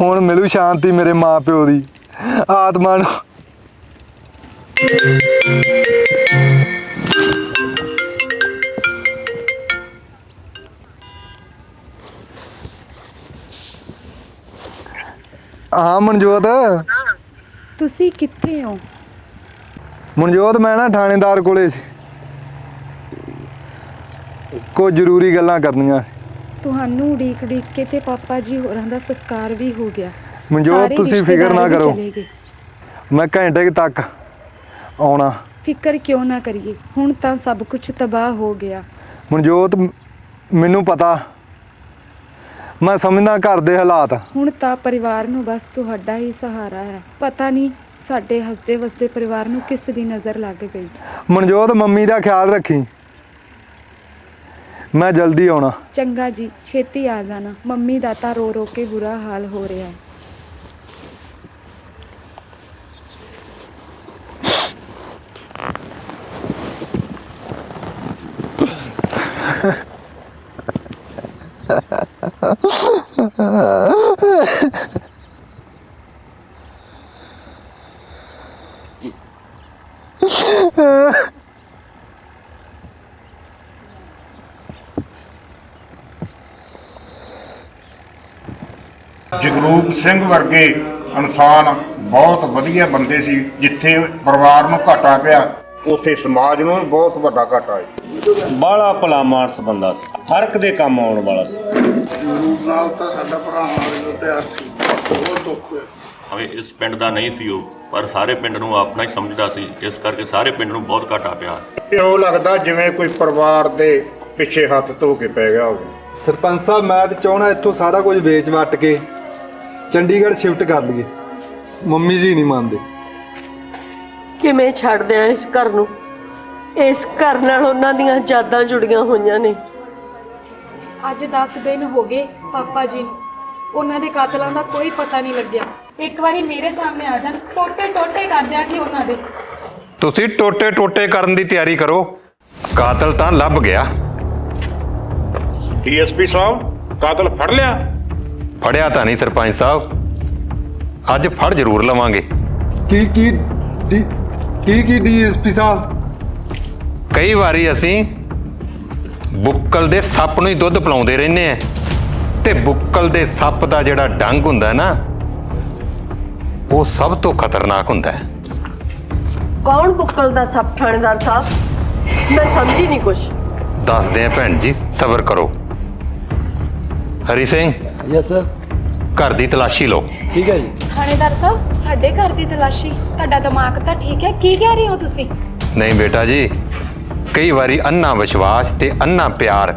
ਹੁਣ ਮਿਲੂ ਸ਼ਾਂਤੀ ਮੇਰੇ ਮਾਪਿਓ ਦੀ। ਆਤਮਾ ਨੂੰ। ਹਾਂ ਮਨਜੋਤ। ਤੁਸੀਂ ਕਿੱਥੇ ਹੋ? ਮਨਜੋਤ ਮੈਂ ਨਾ ਥਾਣੇਦਾਰ ਕੋਲੇ ਸੀ। ਕੋਈ ਜ਼ਰੂਰੀ ਗੱਲਾਂ ਕਰਨੀਆਂ ਸੀ। ਤੁਹਾਨੂੰ ਉਡੀਕ ਉਡੀਕ ਕੇ ਤੇ ਪਾਪਾ ਜੀ ਹੋਰਾਂ ਦਾ ਸੰਸਕਾਰ ਵੀ ਹੋ ਗਿਆ। ਮਨਜੋਤ ਸਾਰੇ ਤੁਸੀਂ ਫਿਕਰ ਨਾ ਰਿਸ਼ਤੇਦਾਰ ਵੀ ਕਰੋ। ਚਲੇ ਗਏ। ਮੈਂ ਘੰਟੇ ਕੁ ਤੱਕ ਆਉਣਾ। ਫਿਕਰ ਕਿਉਂ ਨਾ ਕਰੀਏ? ਹੁਣ ਤਾਂ ਸਭ ਕੁਝ ਤਬਾਹ ਹੋ ਗਿਆ। ਮਨਜੋਤ ਮ- ਮੈਨੂੰ ਪਤਾ। ਮੈਂ ਸਮਝਦਾ ਘਰ ਦੇ ਹਾਲਾਤ। ਹੁਣ ਤਾਂ ਪਰਿਵਾਰ ਨੂੰ ਬਸ ਤੁਹਾਡਾ ਹੀ ਸਹਾਰਾ ਹੈ। ਪਤਾ ਨਹੀਂ ਸਾਡੇ ਹੱਸਦੇ ਵਸਦੇ ਪਰਿਵਾਰ ਨੂੰ ਕਿਸ ਦੀ ਨਜ਼ਰ ਲੱਗ ਗਈ ਮਨਜੋਤ ਮੰਮੀ ਦਾ ਖਿਆਲ ਰੱਖੀ। ਮੈਂ ਜਲਦੀ ਆਉਣਾ ਚੰਗਾ ਜੀ ਛੇਤੀ ਆ ਜਾਣਾ ਮੰਮੀ ਦਾ ਤਾਂ ਰੋ ਰੋ ਕੇ ਬੁਰਾ ਹਾਲ ਹੋ ਰਿਹਾ ਹੈ ਜਗਰੂਪ ਸਿੰਘ ਵਰਗੇ ਇਨਸਾਨ ਬਹੁਤ ਵਧੀਆ ਬੰਦੇ ਸੀ ਜਿੱਥੇ ਪਰਿਵਾਰ ਨੂੰ ਘਾਟਾ ਪਿਆ। ਉੱਥੇ ਸਮਾਜ ਨੂੰ ਬਹੁਤ ਵੱਡਾ ਘਾਟਾ ਹੈ। ਬਾਲਾ ਭਲਾ ਮਾਨਸ ਬੰਦਾ ਸੀ। ਹਰ ਇੱਕ ਦੇ ਕੰਮ ਆਉਣ ਵਾਲਾ ਸੀ। ਨਾਲ ਤਾਂ ਸਾਡਾ ਭਰਾ ਨਾਲ ਪਿਆਰ ਸੀ। ਬਹੁਤ ਦੁੱਖ ਹੋਇਆ। ਭਾਵੇਂ ਇਸ ਪਿੰਡ ਦਾ ਨਹੀਂ ਸੀ ਉਹ ਪਰ ਸਾਰੇ ਪਿੰਡ ਨੂੰ ਆਪਣਾ ਹੀ ਸਮਝਦਾ ਸੀ। ਇਸ ਕਰਕੇ ਸਾਰੇ ਪਿੰਡ ਨੂੰ ਬਹੁਤ ਘਾਟਾ ਪਿਆ। ਇਉਂ ਲੱਗਦਾ ਜਿਵੇਂ ਕੋਈ ਪਰਿਵਾਰ ਦੇ ਪਿੱਛੇ ਹੱਥ ਧੋ ਕੇ ਪੈ ਗਿਆ ਹੋਵੇ। ਸਰਪੰਚ ਸਾਹਿਬ ਮੈਂ ਤੇ ਚਾਹਣਾ ਇੱਥੋਂ ਸਾਰਾ ਕੁਝ ਵੇਚ ਵੱਟ ਕੇ ਚੰਡੀਗੜ੍ਹ ਸ਼ਿਫਟ ਕਰ ਲਈਏ। ਮੰਮੀ ਜੀ ਨਹੀਂ ਮੰਨਦੇ। ਕਿਵੇਂ ਛੱਡ ਦਿਆਂ ਇਸ ਘਰ ਨੂੰ? ਇਸ ਘਰ ਨਾਲ ਉਹਨਾਂ ਦੀਆਂ ਯਾਦਾਂ ਜੁੜੀਆਂ ਹੋਈਆਂ ਨੇ। ਅੱਜ 10 ਦਿਨ ਹੋ ਗਏ ਪਾਪਾ ਜੀ ਨੂੰ। ਉਹਨਾਂ ਦੇ ਕਾਤਲਾਂ ਦਾ ਕੋਈ ਪਤਾ ਨਹੀਂ ਲੱਗਿਆ। ਇੱਕ ਵਾਰੀ ਮੇਰੇ ਸਾਹਮਣੇ ਆ ਜਾਣ ਟੋਟੇ ਟੋਟੇ ਕਰ ਦਿਆਂ ਕਿ ਉਹਨਾਂ ਦੇ। ਤੁਸੀਂ ਟੋਟੇ ਟੋਟੇ ਕਰਨ ਦੀ ਤਿਆਰੀ ਕਰੋ। ਕਾਤਲ ਤਾਂ ਲੱਭ ਗਿਆ। ਡੀਐਸਪੀ ਸਾਹਿਬ ਕਾਤਲ ਫੜ ਲਿਆ? ਫੜਿਆ ਤਾਂ ਨਹੀਂ ਸਰਪੰਚ ਸਾਹਿਬ। ਅੱਜ ਫੜ ਜ਼ਰੂਰ ਲਵਾਂਗੇ। ਕੀ ਕੀ ਡੀ- ਕੀ ਕੀ ਡੀਐਸਪੀ ਸਾਹਿਬ? ਕਈ ਵਾਰੀ ਅਸੀਂ ਬੁੱਕਲ ਦੇ ਸੱਪ ਨੂੰ ਹੀ ਦੁੱਧ ਪਿਲਾਉਂਦੇ ਰਹਿੰਦੇ ਆ ਤੇ ਬੁੱਕਲ ਦੇ ਸੱਪ ਦਾ ਜਿਹੜਾ ਡੰਗ ਹੁੰਦਾ ਨਾ ਉਹ ਸਭ ਤੋਂ ਖਤਰਨਾਕ ਹੁੰਦਾ ਹੈ। ਕੌਣ ਬੁੱਕਲ ਦਾ ਸੱਪ ਥਾਣੇਦਾਰ ਸਾਹਿਬ? ਮੈਂ ਸਮਝੀ ਨਹੀਂ ਕੁਛ। ਦੱਸਦੇ ਆ ਭੈਣ ਜੀ ਸਬਰ ਕਰੋ। ਹਰੀ ਸਿੰਘ ਯੈਸ ਸਰ ਘਰ ਦੀ ਤਲਾਸ਼ੀ ਲਓ। ਠੀਕ ਹੈ ਜੀ। ਥਾਣੇਦਾਰ ਸਾਹਿਬ ਸਾਡੇ ਘਰ ਦੀ ਤਲਾਸ਼ੀ। ਤੁਹਾਡਾ ਦਿਮਾਗ ਤਾਂ ਠੀਕ ਹੈ? ਕੀ ਕਹਿ ਰਹੇ ਹੋ ਤੁਸੀਂ? ਨਹੀਂ ਬੇਟਾ ਜੀ ਕਈ ਵਾਰੀ ਅੰਨਾ ਵਿਸ਼ਵਾਸ ਤੇ ਅੰਨਾ ਪਿਆਰ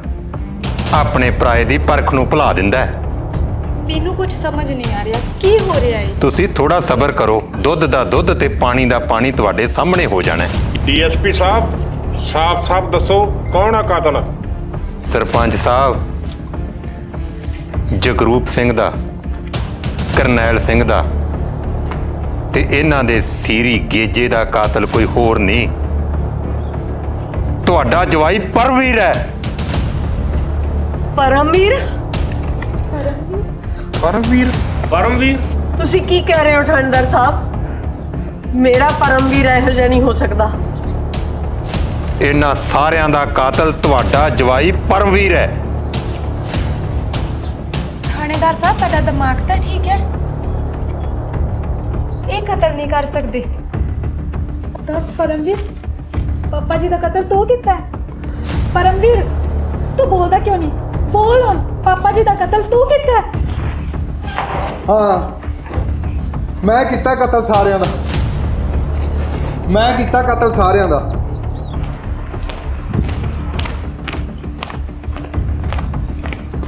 ਆਪਣੇ ਪਰਾਏ ਦੀ ਪਰਖ ਨੂੰ ਭੁਲਾ ਦਿੰਦਾ ਹੈ। ਮੈਨੂੰ ਕੁਝ ਸਮਝ ਨਹੀਂ ਆ ਰਿਹਾ। ਕੀ ਹੋ ਰਿਹਾ ਹੈ? ਤੁਸੀਂ ਥੋੜਾ ਸਬਰ ਕਰੋ। ਦੁੱਧ ਦਾ ਦੁੱਧ ਤੇ ਪਾਣੀ ਦਾ ਪਾਣੀ ਤੁਹਾਡੇ ਸਾਹਮਣੇ ਹੋ ਜਾਣਾ ਹੈ। ਡੀਐਸਪੀ ਸਾਹਿਬ ਸਾਫ਼-ਸਾਫ਼ ਦੱਸੋ ਕੌਣ ਆ ਕਾਤਲ? ਸਰਪੰਚ ਸਾਹਿਬ ਜਗਰੂਪ ਸਿੰਘ ਦਾ ਕਰਨੈਲ ਸਿੰਘ ਦਾ ਤੇ ਇਹਨਾਂ ਦੇ ਸੀਰੀ ਗੇਜੇ ਦਾ ਕਾਤਲ ਕੋਈ ਹੋਰ ਨਹੀਂ। ਤੁਹਾਡਾ ਜਵਾਈ ਪਰਵੀਰ ਹੈ। ਪਰਮਵੀਰ? ਪਰਮਵੀਰ? ਪਰਮਵੀਰ? ਤੁਸੀਂ ਕੀ ਕਹਿ ਰਹੇ ਹੋ ਠੰਡਰ ਸਾਹਿਬ? ਮੇਰਾ ਪਰਮਵੀਰ ਇਹੋ ਜਿਹਾ ਨਹੀਂ ਹੋ ਸਕਦਾ। ਇਹਨਾਂ ਸਾਰਿਆਂ ਦਾ ਕਾਤਲ ਤੁਹਾਡਾ ਜਵਾਈ ਪਰਮਵੀਰ ਹੈ। ਥਾਣੇਦਾਰ ਸਾਹਿਬ, ਤੁਹਾਡਾ ਦਿਮਾਗ ਤਾਂ ਠੀਕ ਹੈ? ਇਹ ਕਤਲ ਨਹੀਂ ਕਰ ਸਕਦੇ। ਦੱਸ ਪਰਮਵੀਰ, ਪਾਪਾ ਜੀ ਦਾ ਕਤਲ ਤੂੰ ਕੀਤਾ ਹੈ? ਪਰਮਵੀਰ, ਤੂੰ ਬੋਲਦਾ ਕਿਉਂ ਨਹੀਂ? ਬੋਲ ਹੁਣ, ਪਾਪਾ ਜੀ ਦਾ ਕਤਲ ਤੂੰ ਕੀਤਾ ਹੈ? ਹਾਂ। ਮੈਂ ਕੀਤਾ ਕਤਲ ਸਾਰਿਆਂ ਦਾ। ਮੈਂ ਕੀਤਾ ਕਤਲ ਸਾਰਿਆਂ ਦਾ।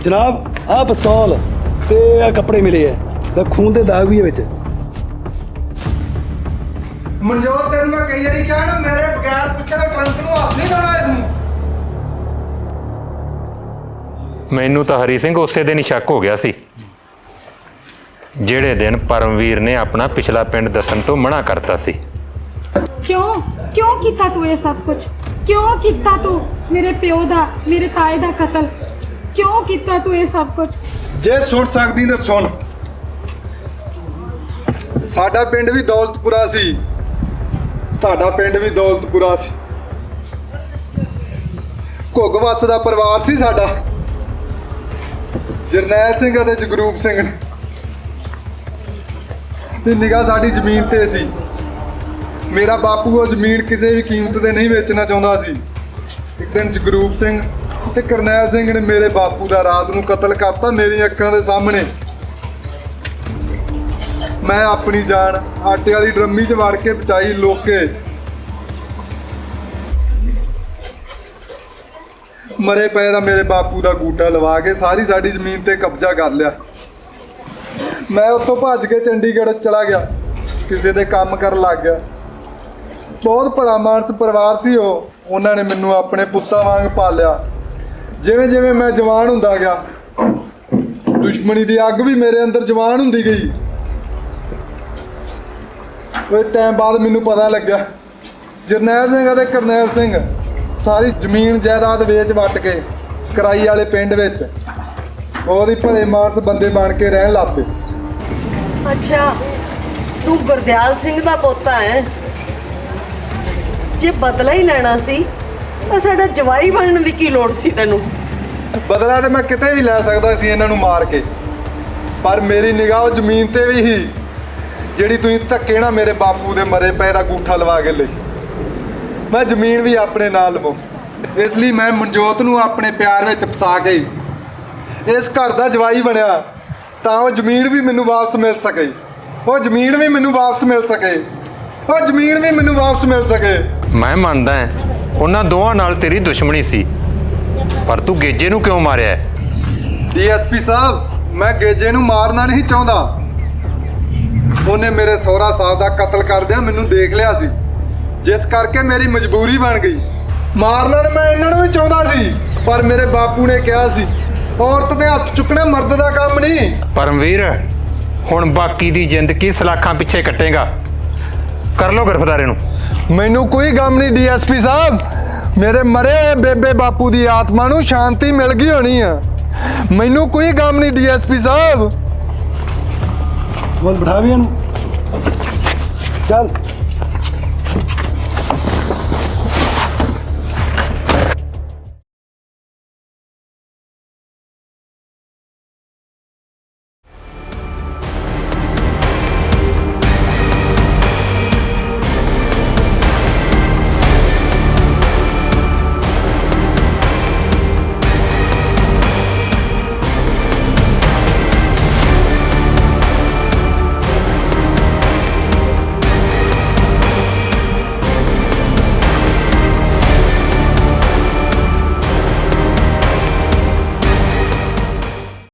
ਜਨਾਬ ਆ ਪਿਸਤੌਲ। ਤੇ ਆ ਕੱਪੜੇ ਮਿਲੇ ਆ। ਤੇ ਖੂਨ ਦੇ ਦਾਗ ਵੀ ਹੈ ਵਿੱਚ। ਮਨਜੋਤ ਤੈਨੂੰ ਮੈਂ ਕਈ ਵਾਰੀ ਕਿਹਾ ਨਾ ਮੇਰੇ ਬਗੈਰ ਪੁੱਛੇ ਤਾਂ ਟਰੰਕ ਨੂੰ ਹੱਥ ਨਹੀਂ ਲਾਉਣਾ ਇਸ ਨੂੰ ਮੈਨੂੰ ਤਾਂ ਹਰੀ ਸਿੰਘ ਉਸੇ ਦਿਨ ਹੀ ਸ਼ੱਕ ਹੋ ਗਿਆ ਸੀ। ਜਿਹੜੇ ਦਿਨ ਪਰਮਵੀਰ ਨੇ ਆਪਣਾ ਪਿਛਲਾ ਪਿੰਡ ਦੱਸਣ ਤੋਂ ਮਨਾ ਕਰਤਾ ਸੀ। ਕਿਉਂ? ਕਿਉਂ ਕੀਤਾ ਤੂੰ ਇਹ ਸਭ ਕੁਝ ਕਿਉਂ ਕੀਤਾ ਤੂੰ? ਮੇਰੇ ਪਿਓ ਦਾ ਮੇਰੇ ਤਾਏ ਦਾ ਕਤਲ? ਕਿਉਂ ਕੀਤਾ ਤੂੰ ਇਹ ਸਭ ਕੁਝ ਜੇ ਸੁਣ ਸਕਦੀ ਤਾਂ ਸੁਣ। ਸਾਡਾ ਪਿੰਡ ਵੀ ਦੌਲਤਪੁਰਾ ਸੀ। ਤੁਹਾਡਾ ਪਿੰਡ ਵੀ ਦੌਲਤਪੁਰਾ ਸੀ। ਘੁੱਗਵੱਸ ਦਾ ਪਰਿਵਾਰ ਸੀ ਸਾਡਾ। ਜਰਨੈਲ ਸਿੰਘ ਅਤੇ ਜਗਰੂਪ ਸਿੰਘ ਤੇ ਨਿਗਾਹ ਸਾਡੀ ਜ਼ਮੀਨ ਤੇ ਸੀ। ਮੇਰਾ ਬਾਪੂ ਉਹ ਜ਼ਮੀਨ ਕਿਸੇ ਵੀ ਕੀਮਤ ਤੇ ਨਹੀਂ ਵੇਚਣਾ ਚਾਹੁੰਦਾ ਸੀ। ਇੱਕ ਦਿਨ ਜਗਰੂਪ ਸਿੰਘ ਤੇ ਕਰਨੈਲ ਸਿੰਘ ਨੇ ਮੇਰੇ ਬਾਪੂ ਦਾ ਰਾਤ ਨੂੰ ਕਤਲ ਕਰਤਾ ਮੇਰੀਆਂ ਅੱਖਾਂ ਦੇ ਸਾਹਮਣੇ। ਮੈਂ ਆਪਣੀ ਜਾਨ ਆਟੇ ਵਾਲੀ ਡਰਮੀ 'ਚ ਵੜ ਕੇ ਬਚਾਈ ਲੋਕੇ। ਮਰੇ ਪਏ ਦਾ ਮੇਰੇ ਬਾਪੂ ਦਾ ਗੂਟਾ ਲਵਾ ਕੇ ਸਾਰੀ ਸਾਡੀ ਜ਼ਮੀਨ ਤੇ ਕਬਜ਼ਾ ਕਰ ਲਿਆ। ਮੈਂ ਉੱਥੋਂ ਭੱਜ ਕੇ ਚੰਡੀਗੜ੍ਹ ਚਲਾ ਗਿਆ। ਕਿਸੇ ਦੇ ਕੰਮ ਕਰਨ ਲੱਗ ਗਿਆ। ਬਹੁਤ ਭਲਾ ਮਾਨਸ ਪਰਿਵਾਰ ਸੀ ਉਹ। ਉਹਨਾਂ ਨੇ ਮੈਨੂੰ ਆਪਣੇ ਪੁੱਤਾਂ ਵਾਂਗ ਪਾਲਿਆ। ਜਿਵੇਂ ਜਿਵੇਂ ਮੈਂ ਜਵਾਨ ਹੁੰਦਾ ਗਿਆ, ਦੁਸ਼ਮਣੀ ਦੀ ਅੱਗ ਵੀ ਮੇਰੇ ਅੰਦਰ ਜਵਾਨ ਹੁੰਦੀ ਗਈ। ਕੋਈ ਟਾਈਮ ਬਾਅਦ ਮੈਨੂੰ ਪਤਾ ਲੱਗਿਆ, ਜਰਨੈਲ ਸਿੰਘ ਅਤੇ ਕਰਨੈਲ ਸਿੰਘ ਸਾਰੀ ਜ਼ਮੀਨ ਜਾਇਦਾਦ ਵੇਚ ਵੱਟ ਕੇ ਕਰਾਈ ਵਾਲੇ ਪਿੰਡ ਵਿੱਚ ਉਹਦੀ ਭਲੇ ਮਾਨਸ ਬੰਦੇ ਬਣ ਕੇ ਰਹਿਣ ਲੱਗ ਪਏ। ਅੱਛਾ, ਤੂੰ ਗੁਰਦਿਆਲ ਸਿੰਘ ਦਾ ਪੋਤਾ ਹੈ। ਜੇ ਬਦਲਾ ਹੀ ਲੈਣਾ ਸੀ ਤਾਂ ਸਾਡਾ ਜਵਾਈ ਬਣਨ ਦੀ ਕੀ ਲੋੜ ਸੀ ਤੈਨੂੰ? ਬਦਲਾ ਤੇ ਮੈਂ ਕਿਤੇ ਵੀ ਲੈ ਸਕਦਾ ਸੀ ਇਹਨਾਂ ਨੂੰ ਮਾਰ ਕੇ। ਪਰ ਮੇਰੀ ਨਿਗਾਹ ਉਹ ਜ਼ਮੀਨ ਤੇ ਵੀ ਸੀ ਜਿਹੜੀ ਤੁਸੀਂ ਧੱਕੇ ਨਾਲ ਮੇਰੇ ਬਾਪੂ ਦੇ ਮਰੇ ਪਏ ਦਾ ਗੂਠਾ ਲਵਾ ਕੇ ਲਈ ਮੈਂ ਜ਼ਮੀਨ ਵੀ ਆਪਣੇ ਨਾਲ ਲਵਾਂ। ਇਸ ਲਈ ਮੈਂ ਮਨਜੋਤ ਨੂੰ ਆਪਣੇ ਪਿਆਰ ਵਿੱਚ ਫਸਾ ਕੇ ਇਸ ਘਰ ਦਾ ਜਵਾਈ ਬਣਿਆ ਤਾਂ ਉਹ ਜ਼ਮੀਨ ਵੀ ਮੈਨੂੰ ਵਾਪਸ ਮਿਲ ਸਕੇ। ਉਹ ਜ਼ਮੀਨ ਵੀ ਮੈਨੂੰ ਵਾਪਸ ਮਿਲ ਸਕੇ। ਉਹ ਜ਼ਮੀਨ ਵੀ ਮੈਨੂੰ ਵਾਪਸ ਮਿਲ ਸਕੇ। ਮੈਂ ਮੰਨਦਾ ਹਾਂ। ਉਹਨਾਂ ਦੋਵਾਂ ਨਾਲ ਤੇਰੀ ਦੁਸ਼ਮਣੀ ਸੀ। ਪਰ ਤੂੰ ਗੇਜੇ ਨੂੰ ਕਿਉਂ ਮਾਰਿਆ? ਹੈ? ਡੀਐਸਪੀ ਸਾਹਿਬ ਮੈਂ ਗੇਜੇ ਨੂੰ ਮਾਰਨਾ ਨਹੀਂ ਚਾਹੁੰਦਾ। ਉਹਨੇ ਮੇਰੇ ਸਹੁਰਾ ਸਾਹਿਬ ਦਾ ਕਤਲ ਕਰਦਿਆਂ ਮੈਨੂੰ ਦੇਖ ਲਿਆ ਸੀ। ਜਿਸ ਕਰਕੇ ਮੇਰੀ ਮਜਬੂਰੀ ਬਣ ਗਈ। ਮਾਰਨਾ ਤਾਂ ਮੈਂ ਇਹਨਾਂ ਨੂੰ ਵੀ ਚਾਹੁੰਦਾ ਸੀ ਪਰ ਮੇਰੇ ਬਾਪੂ ਨੇ ਕਿਹਾ ਸੀ ਔਰਤ ਦੇ ਹੱਥ ਚੁੱਕਣਾ ਮਰਦ ਦਾ ਕੰਮ ਨਹੀਂ। ਪਰਮਵੀਰ ਹੁਣ ਬਾਕੀ ਦੀ ਜ਼ਿੰਦਗੀ ਸਲਾਖਾਂ ਪਿੱਛੇ ਕੱਟੇਗਾ। ਕਰ ਲੋ ਗ੍ਰਿਫਤਾਰੇ ਨੂੰ। ਮੈਨੂੰ ਕੋਈ ਗਮ ਨਹੀਂ ਡੀਐਸਪੀ ਸਾਹਿਬ। ਮੇਰੇ ਮਰੇ ਹੋਏ ਬੇਬੇ ਬਾਪੂ ਦੀ ਆਤਮਾ ਨੂੰ ਸ਼ਾਂਤੀ ਮਿਲ ਗਈ ਹੋਣੀ ਆ। ਮੈਨੂੰ ਕੋਈ ਗਮ ਨਹੀਂ ਡੀਐਸਪੀ ਸਾਹਿਬ। ਬੋਲ ਬਿਠਾ ਵੀ ਇਹਨੂੰ। ਚੱਲ।